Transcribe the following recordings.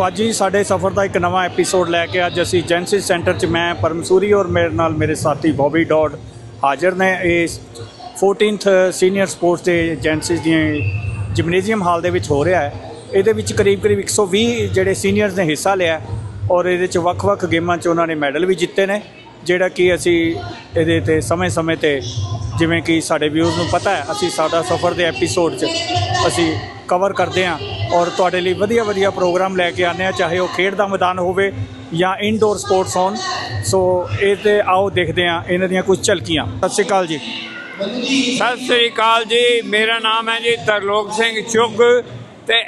ਸੋ ਅੱਜ ਹੀ ਸਾਡੇ ਸਫ਼ਰ ਦਾ ਇੱਕ ਨਵਾਂ ਐਪੀਸੋਡ ਲੈ ਕੇ ਅੱਜ ਅਸੀਂ ਜੈਨਸਿਸ ਸੈਂਟਰ 'ਚ ਮੈਂ, ਪਰਮਸੂਰੀ ਔਰ ਮੇਰੇ ਨਾਲ ਮੇਰੇ ਸਾਥੀ ਬੌਬੀ ਡੌਡ ਹਾਜ਼ਰ ਨੇ। ਇਸ 14th senior sports day Genesis ਦੀਆਂ ਜਿਮਨੇਜ਼ੀਅਮ ਹਾਲ ਦੇ ਵਿੱਚ ਹੋ ਰਿਹਾ ਹੈ। ਇਹਦੇ ਵਿੱਚ ਕਰੀਬ ਕਰੀਬ 120 ਜਿਹੜੇ ਸੀਨੀਅਰਸ ਨੇ ਹਿੱਸਾ ਲਿਆ ਔਰ ਇਹਦੇ 'ਚ ਵੱਖ-ਵੱਖ ਗੇਮਾਂ 'ਚ ਉਹਨਾਂ ਨੇ ਮੈਡਲ ਵੀ ਜਿੱਤੇ ਨੇ, ਜਿਹੜਾ ਕਿ ਅਸੀਂ ਇਹਦੇ ਤੇ ਸਮੇਂ-ਸਮੇਂ ਤੇ ਜਿਵੇਂ ਕਿ ਸਾਡੇ ਵਿਊਜ਼ ਨੂੰ ਪਤਾ ਹੈ, ਅਸੀਂ ਸਾਡਾ ਸਫ਼ਰ ਦੇ ਐਪੀਸੋਡ 'ਚ ਅਸੀਂ ਕਵਰ ਕਰਦੇ ਹਾਂ। ਔਰ ਤੁਹਾਡੇ ਲਈ ਵਧੀਆ ਵਧੀਆ ਪ੍ਰੋਗਰਾਮ ਲੈ ਕੇ ਆਉਂਦੇ ਹਾਂ ਚਾਹੇ ਉਹ ਖੇਡ ਦਾ ਮੈਦਾਨ ਹੋਵੇ ਜਾਂ ਇਨਡੋਰ ਸਪੋਰਟਸ ਹੋਣ। ਸੋ ਇਹ ਤੇ ਆਓ ਦੇਖਦੇ ਹਾਂ ਇਹਨਾਂ ਦੀਆਂ ਕੁਝ ਝਲਕੀਆਂ। ਸਤਿ ਸ਼੍ਰੀ ਅਕਾਲ ਜੀ। ਸਤਿ ਸ੍ਰੀ ਅਕਾਲ ਜੀ ਮੇਰਾ ਨਾਮ ਹੈ ਜੀ ਤਰਲੋਕ ਸਿੰਘ ਚੁੱਗ ਤੇ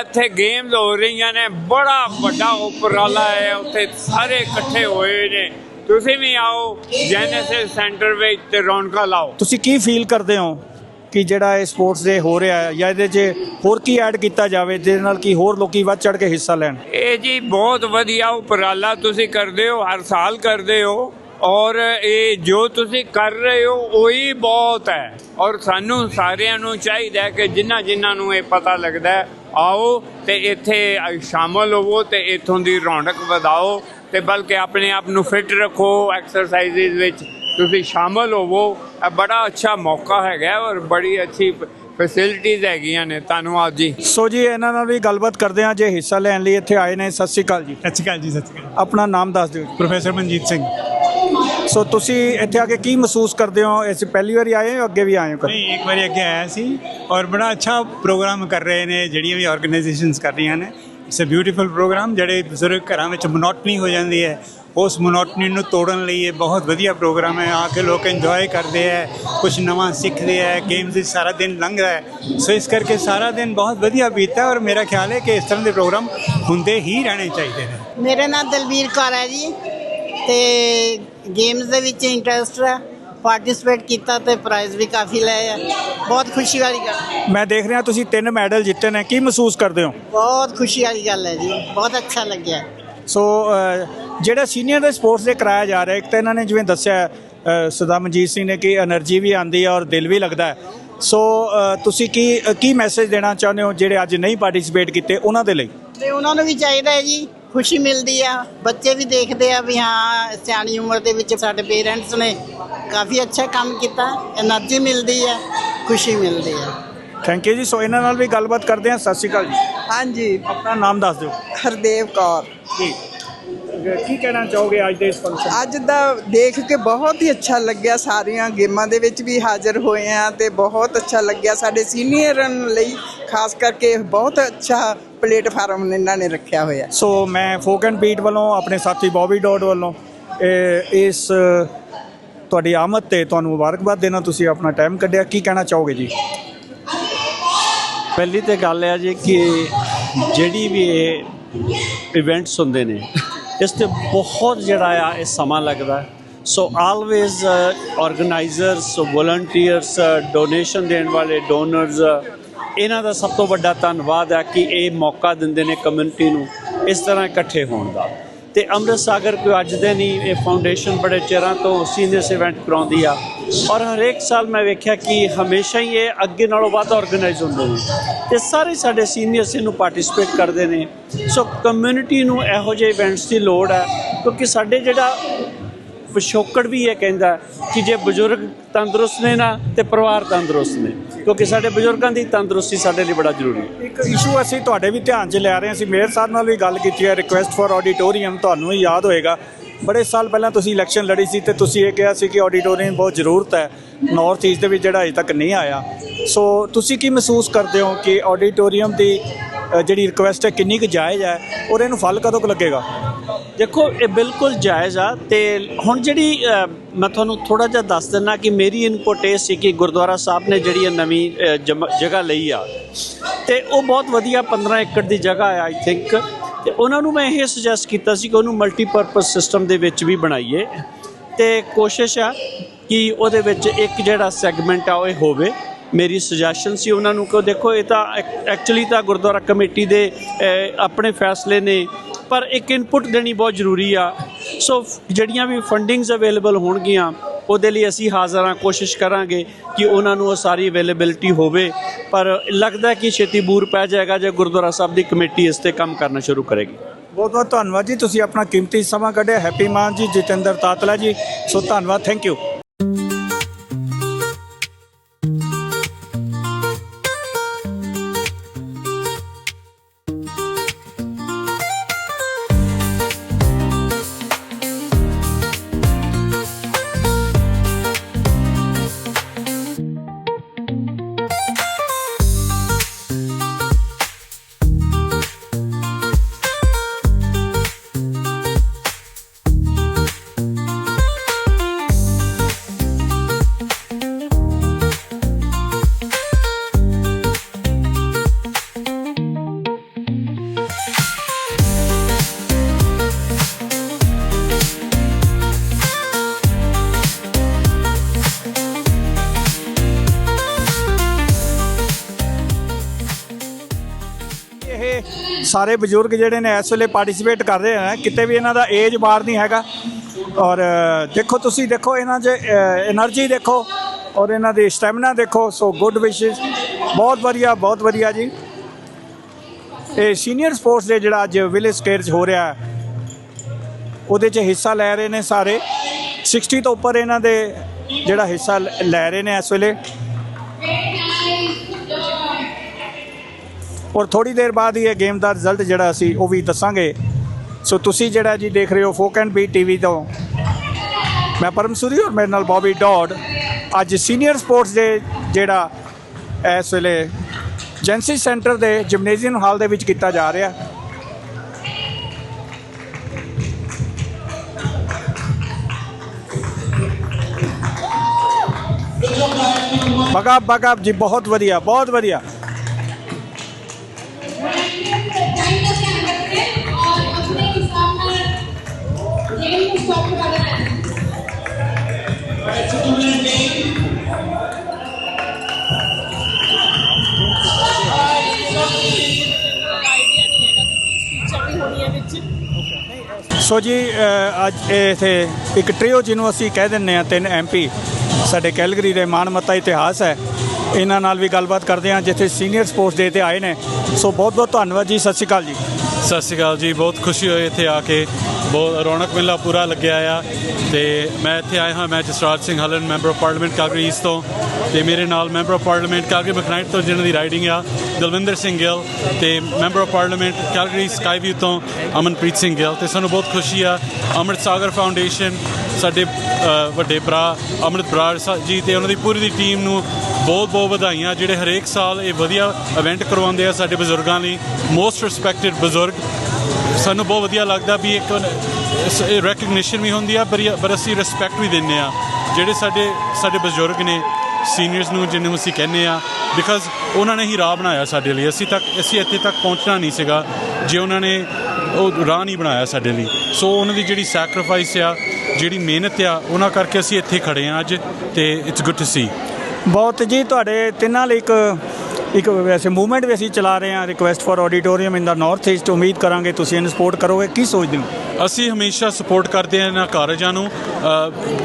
ਇੱਥੇ ਗੇਮਸ ਹੋ ਰਹੀਆਂ ਨੇ ਬੜਾ ਵੱਡਾ ਉਪਰਾਲਾ ਹੈ ਉੱਥੇ ਸਾਰੇ ਇਕੱਠੇ ਹੋਏ ਨੇ। ਤੁਸੀਂ ਵੀ ਆਓ ਜੈਨੇਸਿਸ ਸੈਂਟਰ ਵਿੱਚ ਤੇ ਰੌਣਕਾਂ ਲਾਓ। ਤੁਸੀਂ ਕੀ ਫੀਲ ਕਰਦੇ ਹੋ? ਕਿ ਜਿਹੜਾ ਇਹ ਸਪੋਰਟਸ ਡੇ ਹੋ ਰਿਹਾ ਹੈ ਜਾਂ ਇਹਦੇ 'ਚ ਹੋਰ ਕੀ ਐਡ ਕੀਤਾ ਜਾਵੇ ਜਿਹਦੇ ਨਾਲ ਕਿ ਹੋਰ ਲੋਕੀ ਵੱਧ ਚੜ ਕੇ ਹਿੱਸਾ ਲੈਣ? ਇਹ ਜੀ ਬਹੁਤ ਵਧੀਆ ਉਪਰਾਲਾ ਤੁਸੀਂ ਕਰਦੇ ਹੋ, ਹਰ ਸਾਲ ਕਰਦੇ ਹੋ ਔਰ ਇਹ ਜੋ ਤੁਸੀਂ ਕਰ ਰਹੇ ਹੋ ਉਹੀ ਬਹੁਤ ਹੈ ਔਰ ਸਾਨੂੰ ਸਾਰਿਆਂ ਨੂੰ ਚਾਹੀਦਾ ਹੈ ਕਿ ਜਿਨ੍ਹਾਂ ਜਿਨ੍ਹਾਂ ਨੂੰ ਇਹ ਪਤਾ ਲੱਗਦਾ ਹੈ, ਆਓ ਤੇ ਇੱਥੇ ਸ਼ਾਮਲ ਹੋਵੋ ਤੇ ਇਥੋਂ ਦੀ ਰੌਣਕ ਵਧਾਓ ਤੇ ਬਲਕਿ ਆਪਣੇ ਆਪ ਨੂੰ ਫਿਟ ਰੱਖੋ, ਐਕਸਰਸਾਈਜ਼ਸ ਵਿੱਚ ਤੁਸੀਂ ਸ਼ਾਮਲ ਹੋਵੋ। ਇਹ ਬੜਾ ਅੱਛਾ ਮੌਕਾ ਹੈਗਾ ਔਰ ਬੜੀ ਅੱਛੀ ਫੈਸਿਲਿਟੀਆਂ ਹੈਗੀਆਂ ਨੇ। ਧੰਨਵਾਦ ਜੀ। ਸੋ ਜੀ ਇਹਨਾਂ ਨਾਲ ਵੀ ਗੱਲਬਾਤ ਕਰਦੇ ਹਾਂ। ਜੇ ਹਿੱਸਾ ਲੈਣ ਲਈ ਇੱਥੇ ਆਏ ਨੇ ਸਤਿ ਸ਼੍ਰੀ ਅਕਾਲ ਜੀ। ਸਤਿ ਸ਼੍ਰੀ ਅਕਾਲ ਜੀ ਸਤਿ ਸ਼੍ਰੀ ਅਕਾਲ। ਆਪਣਾ ਨਾਮ ਦੱਸ ਦਿਓ। ਪ੍ਰੋਫੈਸਰ ਮਨਜੀਤ ਸਿੰਘ। ਸੋ ਤੁਸੀਂ ਇੱਥੇ ਆ ਕੇ ਕੀ ਮਹਿਸੂਸ ਕਰਦੇ ਹੋ? ਇਸ ਪਹਿਲੀ ਵਾਰੀ ਆਏ ਹੋ ਅੱਗੇ ਵੀ ਆਏ ਹੋ ਕਦੇ? ਨਹੀਂ ਇੱਕ ਵਾਰੀ ਅੱਗੇ ਆਇਆ ਸੀ ਔਰ ਬੜਾ ਅੱਛਾ ਪ੍ਰੋਗਰਾਮ ਕਰ ਰਹੇ ਨੇ ਜਿਹੜੀਆਂ ਵੀ ਆਰਗੇਨਾਈਜੇਸ਼ਨਸ ਕਰ ਰਹੀਆਂ ਨੇ। ਇਟਸ ਅ ਬਿਊਟੀਫੁਲ ਪ੍ਰੋਗਰਾਮ ਜਿਹੜੇ ਬਜ਼ੁਰਗ ਘਰਾਂ ਵਿੱਚ ਮੋਨੋਟਨੀ ਹੋ ਜਾਂਦੀ ਹੈ, ਉਸ ਮੋਨੋਟਨੀ ਨੂੰ ਤੋੜਨ ਲਈ ਇਹ ਬਹੁਤ ਵਧੀਆ ਪ੍ਰੋਗਰਾਮ ਹੈ। ਆ ਕੇ ਲੋਕ ਇੰਜੋਏ ਕਰਦੇ ਹੈ ਕੁਝ ਨਵਾਂ ਸਿੱਖਦੇ ਹੈ ਗੇਮਸ ਵਿੱਚ ਸਾਰਾ ਦਿਨ ਲੰਘਦਾ ਹੈ। ਸੋ ਇਸ ਕਰਕੇ ਸਾਰਾ ਦਿਨ ਬਹੁਤ ਵਧੀਆ ਬੀਤਦਾ ਹੈ ਔਰ ਮੇਰਾ ਖਿਆਲ ਹੈ ਕਿ ਇਸ ਤਰ੍ਹਾਂ ਦੇ ਪ੍ਰੋਗਰਾਮ ਹੁੰਦੇ ਹੀ ਰਹਿਣੇ ਚਾਹੀਦੇ ਨੇ। ਮੇਰਾ ਨਾਮ ਦਲਵੀਰ ਕੌਰ ਹੈ ਜੀ ਤੇ ਗੇਮਸ ਦੇ ਵਿੱਚ ਇੰਟਰਸਟ ਹੈ। ਪਾਰਟਿਸਿਪੇਟ ਕੀਤਾ ਤੇ ਪ੍ਰਾਈਜ਼ ਵੀ ਕਾਫੀ ਲਏ ਆ। ਬਹੁਤ ਖੁਸ਼ੀ ਵਾਲੀ ਗੱਲ ਮੈਂ ਦੇਖ ਰਿਹਾ ਤੁਸੀਂ ਤਿੰਨ ਮੈਡਲ ਜਿੱਤੇ ਨੇ ਕੀ ਮਹਿਸੂਸ ਕਰਦੇ ਹੋ? ਬਹੁਤ ਖੁਸ਼ੀ ਵਾਲੀ ਗੱਲ ਹੈ ਜੀ। ਬਹੁਤ ਅੱਛਾ ਲੱਗਿਆ। ਸੋ ਜਿਹੜਾ ਸੀਨੀਅਰ ਦੇ ਸਪੋਰਟਸ ਦੇ ਕਰਾਇਆ ਜਾ ਰਿਹਾ ਇੱਕ ਤਾਂ ਇਹਨਾਂ ਨੇ ਜਿਵੇਂ ਦੱਸਿਆ ਸੁਦਾਮਨਜੀਤ ਸਿੰਘ ਨੇ ਕਿ એનર્ਜੀ ਵੀ ਆਂਦੀ ਹੈ ਔਰ ਦਿਲ ਵੀ ਲੱਗਦਾ ਹੈ। ਸੋ ਤੁਸੀਂ ਕੀ ਕੀ ਮੈਸੇਜ ਦੇਣਾ ਚਾਹੁੰਦੇ ਹੋ ਜਿਹੜੇ ਅੱਜ ਨਹੀਂ ਪਾਰਟਿਸਿਪੇਟ ਕੀਤੇ ਉਹਨਾਂ ਦੇ ਲਈ? ਤੇ ਉਹਨਾਂ ਨੂੰ ਵੀ ਚਾਹੀਦਾ ਹੈ ਜੀ। ਖੁਸ਼ੀ ਮਿਲਦੀ ਆ। ਬੱਚੇ ਵੀ ਦੇਖਦੇ ਆ ਵੀ ਹਾਂ ਸਿਆਣੀ ਉਮਰ ਦੇ ਵਿੱਚ ਸਾਡੇ ਪੇਰੈਂਟਸ ਨੇ ਕਾਫੀ ਅੱਛਾ ਕੰਮ ਕੀਤਾ। એનર્ਜੀ ਮਿਲਦੀ ਆ ਖੁਸ਼ੀ ਮਿਲਦੀ ਆ। ਥੈਂਕ ਯੂ ਜੀ। ਸੋ ਇਹਨਾਂ ਨਾਲ ਵੀ ਗੱਲਬਾਤ ਕਰਦੇ ਆ ਸਤਿ ਸ਼੍ਰੀ ਅਕਾਲ ਜੀ। ਹਾਂਜੀ। ਆਪਣਾ ਨਾਮ ਦੱਸ ਦਿਓ। ਹਰਦੇਵ ਕੌਰ। ਜੀ। ਕੀ ਕਹਿਣਾ ਚਾਹੋਗੇ ਅੱਜ ਦੇ ਇਸ ਫੰਕਸ਼ਨ ਅੱਜ ਦਾ ਦੇਖ ਕੇ ਬਹੁਤ ਹੀ ਅੱਛਾ ਲੱਗਿਆ। ਸਾਰੀਆਂ ਗੇਮਾਂ ਦੇ ਵਿੱਚ ਵੀ ਹਾਜ਼ਰ ਹੋਏ ਆ ਤੇ ਬਹੁਤ ਅੱਛਾ ਲੱਗਿਆ। ਸਾਡੇ ਸੀਨੀਅਰਾਂ ਲਈ ਖਾਸ ਕਰਕੇ ਬਹੁਤ ਅੱਛਾ ਪਲੇਟਫਾਰਮ ਇਹਨਾਂ ਨੇ ਰੱਖਿਆ ਹੋਇਆ। ਸੋ ਮੈਂ ਫੋਕ ਐਂਡ ਬੀਟ ਵੱਲੋਂ ਆਪਣੇ ਸਾਥੀ ਬੌਬੀ ਡੋਡ ਵੱਲੋਂ ਇਹ- ਇਸ ਤੁਹਾਡੀ ਆਮਦ ਤੇ ਤੁਹਾਨੂੰ ਮੁਬਾਰਕਬਾਦ ਦੇਣਾ ਤੁਸੀਂ ਆਪਣਾ ਟਾਈਮ ਕੱਢਿਆ। ਕੀ ਕਹਿਣਾ ਚਾਹੋਗੇ ਜੀ? ਪਹਿਲੀ ਤੇ ਗੱਲ ਹੈ ਜੀ ਕਿ ਜਿਹੜੀ ਵੀ ਇਹ ਇਵੈਂਟਸ ਹੁੰਦੇ ਨੇ ਇਸ ਤੇ ਬਹੁਤ ਜਿਹੜਾ ਆ ਇਹ ਸਮਾਂ ਲੱਗਦਾ। So always organisers volunteers donation ਦੇਣ ਵਾਲੇ ਡੋਨਰਸ ਇਹਨਾਂ ਦਾ ਸਭ ਤੋਂ ਵੱਡਾ ਧੰਨਵਾਦ ਹੈ ਕਿ ਇਹ ਮੌਕਾ ਦਿੰਦੇ ਨੇ ਕਮਿਊਨਿਟੀ ਨੂੰ ਇਸ ਤਰ੍ਹਾਂ ਇਕੱਠੇ ਹੋਣ ਦਾ। ਤੇ ਅੰਮ੍ਰਿਤ ਸਾਗਰ ਕੋਈ ਅੱਜ ਦੇ ਨਹੀਂ, ਇਹ ਫਾਊਂਡੇਸ਼ਨ ਬੜੇ ਚਿਰਾਂ ਤੋਂ ਸੀਨੀਅਰਸ ਇਵੈਂਟ ਕਰਾਉਂਦੀ ਆ। ਔਰ ਹਰੇਕ ਸਾਲ ਮੈਂ ਵੇਖਿਆ ਕਿ ਹਮੇਸ਼ਾ ਹੀ ਇਹ ਅੱਗੇ ਨਾਲੋਂ ਵੱਧ ਆਰਗੇਨਾਈਜ਼ ਹੁੰਦੇ ਨੇ। ਤੇ ਸਾਰੇ ਸਾਡੇ ਸੀਨੀਅਰਸ ਇਹਨੂੰ ਪਾਰਟਿਸਿਪੇਟ ਕਰਦੇ ਨੇ। ਸੋ ਕਮਿਊਨਿਟੀ ਨੂੰ ਇਹੋ ਜਿਹੇ ਇਵੈਂਟਸ ਦੀ ਲੋੜ ਹੈ, ਕਿਉਂਕਿ ਸਾਡੇ ਜਿਹੜਾ ਪਿਛੋਕੜ ਵੀ ਇਹ ਕਹਿੰਦਾ ਕਿ ਜੇ ਬਜ਼ੁਰਗ ਤੰਦਰੁਸਤ ਨੇ ਨਾ, ਤੇ ਪਰਿਵਾਰ ਤੰਦਰੁਸਤ ਨੇ। ਕਿਉਂਕਿ ਸਾਡੇ ਬਜ਼ੁਰਗਾਂ ਦੀ ਤੰਦਰੁਸਤੀ ਸਾਡੇ ਲਈ ਬੜਾ ਜ਼ਰੂਰੀ ਹੈ। ਇੱਕ ਇਸ਼ੂ ਅਸੀਂ ਤੁਹਾਡੇ ਵੀ ਧਿਆਨ 'ਚ ਲੈ ਰਹੇ ਹਾਂ। ਅਸੀਂ ਮੇਅਰ ਸਾਹਿਬ ਨਾਲ ਵੀ ਗੱਲ ਕੀਤੀ ਹੈ। ਰਿਕੁਐਸਟ ਫॉर ਆਡੀਟੋਰੀਅਮ ਤੁਹਾਨੂੰ ਵੀ ਯਾਦ ਹੋਏਗਾ। ਬੜੇ ਸਾਲ ਪਹਿਲਾਂ ਤੁਸੀਂ ਇਲੈਕਸ਼ਨ ਲੜੀ ਸੀ ਤੇ ਤੁਸੀਂ ਇਹ ਕਿਹਾ ਸੀ ਕਿ ਆਡੀਟੋਰੀਅਮ ਬਹੁਤ ਜ਼ਰੂਰਤ ਹੈ। ਨਾਰਥ ਈਸਟ ਦੇ ਵਿੱਚ ਜਿਹੜਾ ਅਜੇ ਤੱਕ ਨਹੀਂ ਆਇਆ। ਸੋ ਤੁਸੀਂ ਕੀ ਮਹਿਸੂਸ ਕਰਦੇ ਹੋ ਕਿ ਆਡੀਟੋਰੀਅਮ ਦੀ ਜਿਹੜੀ ਰਿਕੁਐਸਟ ਹੈ, ਕਿੰਨੀ ਕੁ ਜਾਇਜ਼ ਹੈ ਔਰ ਇਹਨੂੰ ਫਲ ਕਦੋਂ ਕੁ ਲੱਗੇਗਾ? ਦੇਖੋ, ਇਹ ਬਿਲਕੁਲ ਜਾਇਜ਼ ਆ ਤੇ ਹੁਣ ਜਿਹੜੀ ਮੈਂ ਤੁਹਾਨੂੰ ਥੋੜਾ ਜਿਹਾ ਦੱਸ ਦਿੰਨਾ ਕਿ ਮੇਰੀ ਇਨਪੁਟ ਇਹ ਸੀ ਕਿ ਗੁਰਦੁਆਰਾ ਸਾਹਿਬ ਨੇ ਜਿਹੜੀ ਇਹ ਨਵੀਂ ਜਮ- ਜਗ੍ਹਾ ਲਈ ਆ ਤੇ ਉਹ ਬਹੁਤ ਵਧੀਆ 15 ਏਕੜ ਦੀ ਜਗ੍ਹਾ ਆ ਆਈ ਥਿੰਕ ਤੇ ਉਹਨਾਂ ਨੂੰ ਮੈਂ ਇਹ ਸੁਜੈਸਟ ਕੀਤਾ ਸੀ ਕਿ ਉਹਨੂੰ ਮਲਟੀਪਰਪਸ ਸਿਸਟਮ ਦੇ ਵਿੱਚ ਵੀ ਬਣਾਈਏ ਤੇ ਕੋਸ਼ਿਸ਼ ਆ ਕਿ ਉਹਦੇ ਵਿੱਚ ਇੱਕ ਜਿਹੜਾ ਸੈਗਮੈਂਟ ਆ, ਉਹ ਇਹ ਹੋਵੇ। ਮੇਰੀ ਸੁਜੈਸ਼ਨ ਸੀ ਉਹਨਾਂ ਨੂੰ ਕਿ ਦੇਖੋ ਇਹ ਤਾਂ ਐਕਚੁਅਲੀ ਤਾਂ ਗੁਰਦੁਆਰਾ ਕਮੇਟੀ ਦੇ ਆਪਣੇ ਫੈਸਲੇ ਨੇ, ਪਰ ਇੱਕ ਇਨਪੁਟ ਦੇਣੀ ਬਹੁਤ ਜ਼ਰੂਰੀ ਆ। ਸੋ ਜਿਹੜੀਆਂ ਵੀ ਫੰਡਿੰਗਸ ਅਵੇਲੇਬਲ ਹੋਣਗੀਆਂ, ਉਹਦੇ ਲਈ ਅਸੀਂ ਹਾਜ਼ਰ ਹਾਂ ਕੋਸ਼ਿਸ਼ ਕਰਾਂਗੇ ਕਿ ਉਹਨਾਂ ਨੂੰ ਉਹ ਸਾਰੀ ਅਵੇਲੇਬਿਲਟੀ ਹੋਵੇ। ਪਰ ਲੱਗਦਾ ਕਿ ਛੇਤੀ ਬੂਰ ਪੈ ਜਾਏਗਾ ਜੇ ਗੁਰਦੁਆਰਾ ਸਾਹਿਬ ਦੀ ਕਮੇਟੀ ਇਸ ਤੇ ਕੰਮ ਕਰਨਾ ਸ਼ੁਰੂ ਕਰੇਗੀ। ਬਹੁਤ ਬਹੁਤ ਧੰਨਵਾਦ ਜੀ, ਤੁਸੀਂ ਆਪਣਾ ਕੀਮਤੀ ਸਮਾਂ ਕੱਢਿਆ। ਹੈਪੀ ਮਾਨ ਜੀ, ਜਤਿੰਦਰ ਤਾਤਲਾ ਜੀ। ਸੋ ਧੰਨਵਾਦ ਥੈਂਕ ਯੂ ਸਾਰੇ ਬਜ਼ੁਰਗ ਜਿਹੜੇ ਨੇ ਇਸ ਵੇਲੇ ਪਾਰਟਿਸਿਪੇਟ ਕਰ ਰਹੇ ਹਨ ਕਿਤੇ ਵੀ ਇਹਨਾਂ ਦਾ ਏਜ ਬਾਰ ਨਹੀਂ ਹੈਗਾ। ਔਰ ਦੇਖੋ ਤੁਸੀਂ ਦੇਖੋ ਇਹਨਾਂ ਦੇ એનર્ਜੀ ਦੇਖੋ ਔਰ ਇਹਨਾਂ ਦੀ ਸਟੈਮਿਨਾ ਦੇਖੋ ਸੋ ਗੁੱਡ ਵਿਸ਼ਸ ਬਹੁਤ ਵਧੀਆ ਬਹੁਤ ਵਧੀਆ ਜੀ। ਇਹ ਸੀਨੀਅਰ ਸਪੋਰਟਸ ਦੇ ਜਿਹੜਾ ਅੱਜ ਵਿਲੇ ਸਟੇਟ 'ਚ ਹੋ ਰਿਹਾ ਉਹਦੇ 'ਚ ਹਿੱਸਾ ਲੈ ਰਹੇ ਨੇ ਸਾਰੇ। 60 ਤੋਂ ਉੱਪਰ ਇਹਨਾਂ ਦੇ ਜਿਹੜਾ ਹਿੱਸਾ ਲੈ ਰਹੇ ਨੇ ਇਸ ਵੇਲੇ। ਔਰ ਥੋੜੀ ਦੇਰ ਬਾਅਦ ਹੀ ਇਹ ਗੇਮ ਦਾ ਰਿਜ਼ਲਟ ਜਿਹੜਾ ਅਸੀਂ ਉਹ ਵੀ ਦੱਸਾਂਗੇ। ਸੋ ਤੁਸੀਂ ਜਿਹੜਾ ਜੀ ਦੇਖ ਰਹੇ ਹੋ ਫੋਕ ਐਂਡ ਬੀ ਟੀਵੀ ਤੋਂ, ਮੈਂ ਪਰਮ ਸੂਰੀ ਔਰ ਮੇਰੇ ਨਾਲ ਬੌਬੀ ਡੌਡ ਅੱਜ ਸੀਨੀਅਰ ਸਪੋਰਟਸ ਦੇ ਜਿਹੜਾ ਇਸ ਵੇਲੇ ਜੈਂਸੀ ਸੈਂਟਰ ਦੇ ਜਿਮਨੇਜ਼ੀਅਮ ਹਾਲ ਦੇ ਵਿੱਚ ਕੀਤਾ ਜਾ ਰਿਹਾ। ਬਗਾ ਬਗਾ ਜੀ, ਬਹੁਤ ਵਧੀਆ ਬਹੁਤ ਵਧੀਆ। ਸੋ ਜੀ ਅੱਜ ਇਥੇ ਇੱਕ ਟ੍ਰਿਓ ਜਿਹਨੂੰ ਅਸੀਂ ਕਹਿ ਦਿੰਨੇ ਆ ਤਿੰਨ ਐਮਪੀ ਸਾਡੇ ਕੈਲਗਰੀ ਦੇ ਮਾਣ ਮਤਾ ਇਤਿਹਾਸ ਹੈ। ਇਹਨਾਂ ਨਾਲ ਵੀ ਗੱਲਬਾਤ ਕਰਦੇ ਹਾਂ, ਜਿੱਥੇ ਸੀਨੀਅਰ ਸਪੋਰਟਸ ਡੇ ਤੇ ਆਏ ਨੇ। ਸੋ ਬਹੁਤ ਬਹੁਤ ਧੰਨਵਾਦ ਜੀ, ਸਤਿ ਸ਼੍ਰੀ ਅਕਾਲ ਜੀ। ਸਤਿ ਸ਼੍ਰੀ ਅਕਾਲ ਜੀ, ਬਹੁਤ ਖੁਸ਼ੀ ਹੋਈ ਇੱਥੇ ਆ ਕੇ। ਬਹੁਤ ਰੌਣਕ ਮੇਲਾ ਪੂਰਾ ਲੱਗਿਆ ਆ। ਤੇ ਮੈਂ ਇੱਥੇ ਆਇਆ ਹਾਂ, ਮੈਂ Jasraj Singh Hallan, member of parliament Calgary east ਤੋਂ। ਤੇ ਮੇਰੇ ਨਾਲ member of parliament Calgary McKnight ਤੋਂ ਜਿਹਨਾਂ ਦੀ ਰਾਈਡਿੰਗ ਆ, ਦਲਵਿੰਦਰ ਸਿੰਘ ਗਿੱਲ ਤੇ member of parliament Calgary Skyview ਤੋਂ ਅਮਨਪ੍ਰੀਤ ਸਿੰਘ ਗਿੱਲ। ਤੇ ਸਾਨੂੰ ਬਹੁਤ ਖੁਸ਼ੀ ਆ, ਅੰਮ੍ਰਿਤ ਸਾਗਰ ਫਾਊਂਡੇਸ਼ਨ ਸਾਡੇ ਵੱਡੇ ਭਰਾ ਅੰਮ੍ਰਿਤ ਬਰਾੜ ਸਾ- ਜੀ ਤੇ ਉਹਨਾਂ ਦੀ ਪੂਰੀ ਦੀ ਟੀਮ ਨੂੰ ਬਹੁਤ ਬਹੁਤ ਵਧਾਈਆਂ। ਜਿਹੜੇ ਹਰੇਕ ਸਾਲ ਇਹ ਵਧੀਆ ਇਵੈਂਟ ਕਰਵਾਉਂਦੇ ਆ ਸਾਡੇ ਬਜ਼ੁਰਗਾਂ ਲਈ। ਮੋਸਟ ਰਿਸਪੈਕਟਡ ਬਜ਼ੁਰਗ। ਸਾਨੂੰ ਬਹੁਤ ਵਧੀਆ ਲੱਗਦਾ ਵੀ ਇੱਕ, ਇਸ- ਰੈਕਗਨੀਸ਼ਨ ਵੀ ਹੁੰਦੀ ਆ, ਪਰ ਅਸੀਂ ਰਿਸਪੈਕਟ ਵੀ ਦਿੰਦੇ ਆ। ਜਿਹੜੇ ਸਾਡੇ ਸਾਡੇ ਬਜ਼ੁਰਗ ਨੇ ਸੀਨੀਅਰਸ ਨੂੰ ਜਿਹਨੂੰ ਅਸੀਂ ਕਹਿੰਦੇ ਆ ਬਿਕਾਜ਼ ਉਹਨਾਂ ਨੇ ਹੀ ਰਾਹ ਬਣਾਇਆ ਸਾਡੇ ਲਈ। ਅਸੀਂ ਤੱਕ, ਅਸੀਂ ਇੱਥੇ ਤੱਕ ਪਹੁੰਚਣਾ ਨਹੀਂ ਸੀਗਾ, ਜੇ ਉਹਨਾਂ ਨੇ ਉਹ ਰਾਹ ਨਹੀਂ ਬਣਾਇਆ ਸਾਡੇ ਲਈ। ਸੋ ਉਹਨਾਂ ਦੀ ਜਿਹੜੀ ਸੈਕਰੀਫਾਈਸ ਆ, ਜਿਹੜੀ ਮਿਹਨਤ ਆ, ਉਹਨਾਂ ਕਰਕੇ ਅਸੀਂ ਇੱਥੇ ਖੜੇ ਆ ਅੱਜ, ਤੇ ਇਟਸ ਗੁੱਡ ਟੂ ਸੀ ਬਹੁਤ ਜੀ ਤੁਹਾਡੇ ਤਿੰਨਾਂ ਲਈ ਇੱਕ ਇੱਕ ਵੈਸੇ ਮੂਵਮੈਂਟ ਵੀ ਅਸੀਂ ਚਲਾ ਰਹੇ ਹਾਂ request for auditorium in the north east ਉਮੀਦ ਕਰਾਂਗੇ ਤੁਸੀਂ ਇਹਨੂੰ ਸਪੋਰਟ ਕਰੋਗੇ। ਕੀ ਸੋਚਦੇ ਹੋ? ਅਸੀਂ ਹਮੇਸ਼ਾ ਸਪੋਰਟ ਕਰਦੇ ਹਾਂ ਇਹਨਾਂ ਕਾਰਜਾਂ ਨੂੰ।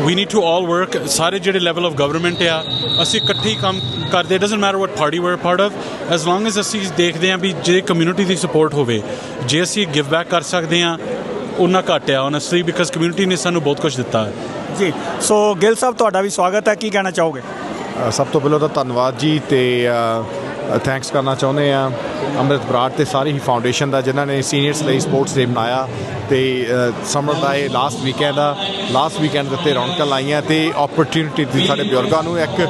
We need to all work ਸਾਰੇ ਜਿਹੜੇ ਲੈਵਲ ਆਫ ਗਵਰਨਮੈਂਟ ਆ ਅਸੀਂ ਇਕੱਠੇ ਕੰਮ ਕਰਦੇ। Doesn't matter what party we are part of as long as ਅਸੀਂ ਦੇਖਦੇ ਹਾਂ ਵੀ ਜੇ ਕਮਿਊਨਿਟੀ ਦੀ ਸਪੋਰਟ ਹੋਵੇ ਜੇ ਅਸੀਂ ਗਿਵ ਬੈਕ ਕਰ ਸਕਦੇ ਹਾਂ ਉਹਨਾਂ ਘੱਟ ਆ ਓਨੈਸਟਲੀ ਬਿਕਾਜ਼ ਕਮਿਊਨਿਟੀ ਨੇ ਸਾਨੂੰ ਬਹੁਤ ਕੁਝ ਦਿੱਤਾ ਹੈ। ਜੀ ਸੋ ਗਿੱਲ ਸਾਹਿਬ ਤੁਹਾਡਾ ਵੀ ਸਵਾਗਤ ਹੈ। ਕੀ ਕਹਿਣਾ ਚਾਹੋਗੇ? ਸਭ ਤੋਂ ਪਹਿਲਾਂ ਤਾਂ ਧੰਨਵਾਦ ਜੀ ਤੇ ਥੈਂਕਸ ਕਰਨਾ ਚਾਹੁੰਦੇ ਆ ਅੰਮ੍ਰਿਤ ਬਰਾੜ ਤੇ ਸਾਰੀ ਹੀ ਫਾਊਂਡੇਸ਼ਨ ਦਾ, ਜਿਨ੍ਹਾਂ ਨੇ ਸੀਨੀਅਰਸ ਲਈ ਸਪੋਰਟਸ ਡੇ ਬਣਾਇਆ ਤੇ ਸਮਰ ਦਾ ਇਹ ਲਾਸਟ ਵੀਕਐਂਡ ਆ ਲਾਸਟ ਵੀਕਐਂਡ ਦੇ ਉੱਤੇ ਰੌਣਕਾਂ ਲਾਈਆਂ ਤੇ ਓਪਰਚ्युनिटी ਦਿੱਤੀ ਸਾਡੇ ਬਜ਼ੁਰਗਾਂ ਨੂੰ, ਇੱਕ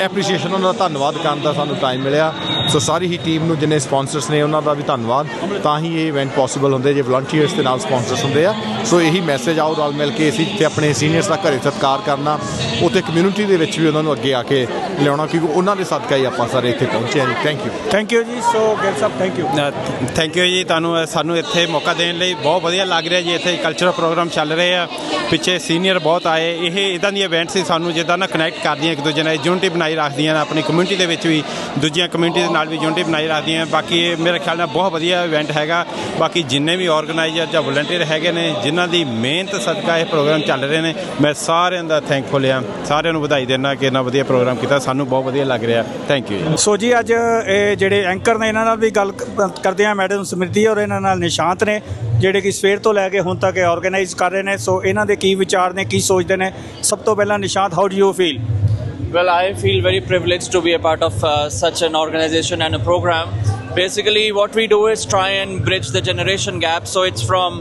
ਐਪਰੀਸ਼ੀਏਸ਼ਨ ਉਹਨਾਂ ਦਾ ਧੰਨਵਾਦ ਕਰਨ ਦਾ ਸਾਨੂੰ ਟਾਈਮ ਮਿਲਿਆ। ਸੋ ਸਾਰੀ ਹੀ ਟੀਮ ਨੂੰ ਜਿੰਨੇ ਸਪਾਂਸਰਸ ਨੇ ਉਹਨਾਂ ਦਾ ਵੀ ਧੰਨਵਾਦ। ਤਾਂ ਹੀ ਇਹ ਇਵੈਂਟ ਪੋਸੀਬਲ ਹੁੰਦੇ ਜੇ ਵਲੰਟੀਅਰਸ ਦੇ ਨਾਲ ਸਪਾਂਸਰਸ ਹੁੰਦੇ ਆ। ਸੋ ਇਹੀ ਮੈਸੇਜ ਆਓ ਰਲ ਮਿਲ ਕੇ ਅਸੀਂ ਇੱਥੇ ਆਪਣੇ ਸੀਨੀਅਰਸ ਦਾ ਘਰੇ ਸਤਿਕਾਰ ਕਰਨਾ ਉੱਥੇ ਕਮਿਊਨਿਟੀ ਦੇ ਵਿੱਚ ਵੀ ਉਹਨਾਂ ਨੂੰ ਅੱਗੇ ਆ ਕੇ ਲਿਆਉਣਾ ਕਿਉਂਕਿ ਉਹਨਾਂ ਦੇ ਸਦਕਾ ਹੀ ਆਪਾਂ ਸਾਰੇ ਇੱਥੇ ਪਹੁੰਚੇ ਹਾਂ ਜੀ। ਥੈਂਕ ਯੂ ਥੈਂਕ ਯੂ ਜੀ so Gill Sahib thank you thank you ਜੀ ਤੁਹਾਨੂੰ ਸਾਨੂੰ ਇੱਥੇ ਮੌਕਾ ਦੇਣ ਲਈ ਬਹੁਤ ਵਧੀਆ ਲੱਗ ਰਿਹਾ ਜੀ ਇੱਥੇ ਕਲਚਰਲ ਪ੍ਰੋਗਰਾਮ ਚੱਲ ਰਹੇ ਆ। ਪਿੱਛੇ ਸੀਨੀਅਰ ਬਹੁਤ ਆਏ ਇਹ ਇਦਾਂ ਦੀਆਂ ਇਵੈਂਟਸ ਹੀ ਸਾਨੂੰ ਜਿੱਦਾਂ ਨਾ ਕਨੈਕਟ ਕਰਦੀਆਂ ਇੱਕ ਦੂਜੇ ਨਾਲ ਯੂਨਿਟੀ ਬਣਾਈ ਰੱਖਦੀਆਂ ਨੇ ਆਪਣੀ ਕਮਿਊਨਿਟੀ ਦੇ ਵਿੱਚ ਵੀ ਦੂਜੀਆਂ ਕਮਿਊਨਿਟੀ ਦੇ ਨਾਲ ਵੀ ਯੂਨਿਟੀ ਬਣਾਈ ਰੱਖਦੀ ਰੱਖਦੀਆਂ ਬਾਕੀ ਇਹ ਮੇਰੇ ਖਿਆਲ ਨਾਲ ਬਹੁਤ ਵਧੀਆ ਇਵੈਂਟ ਹੈਗਾ। ਬਾਕੀ ਜਿੰਨੇ ਵੀ ਆਰਗੇਨਾਈਜ਼ਰ ਜਾਂ ਵਲੰਟੀਅਰ ਹੈਗੇ ਨੇ, ਜਿਨ੍ਹਾਂ ਦੀ ਮਿਹਨਤ ਸਦਕਾ ਇਹ ਪ੍ਰੋਗਰਾਮ ਚੱਲ ਰਹੇ ਨੇ, ਮੈਂ ਸਾਰਿਆਂ ਦਾ ਥੈਂਕਫੁਲ ਆ ਸਾਰਿਆਂ ਨੂੰ ਵਧਾਈ ਦੇਣਾ ਕਿ ਇੰਨਾ ਵਧੀਆ ਪ੍ਰੋਗਰਾਮ ਕੀਤਾ। ਸਾਨੂੰ ਬਹੁਤ ਵਧੀਆ ਲੱਗ ਰਿਹਾ। ਥੈਂਕ ਯੂ ਸੋ ਜੀ, ਅੱਜ ਇਹ ਜਿਹੜੇ ਐਂਕਰ ਨੇ, ਇਹਨਾਂ ਨਾਲ ਵੀ ਗੱਲ ਕਰਦੇ ਆ ਮੈਡਮ ਸਮ੍ਰਿਤੀ ਔਰ ਇਹਨਾਂ ਨਾਲ ਨਿਸ਼ਾਂਤ ਨੇ, ਜਿਹੜੇ ਕਿ ਸਵੇਰ ਤੋਂ ਲੈ ਕੇ ਹੁਣ ਤੱਕ ਆਰਗੇਨਾਈਜ਼ ਕਰ ਰਹੇ ਨੇ। ਸੋ ਇਹਨਾਂ ਦੇ ਕੀ ਵਿਚਾਰ ਨੇ, ਕੀ ਸੋਚਦੇ ਨੇ? ਸਭ ਤੋਂ ਪਹਿਲਾਂ Nishant how do you feel Well, I feel very privileged to be a part of uh, such an organization and a program. Basically, what we do is try and bridge the generation gap. So it's from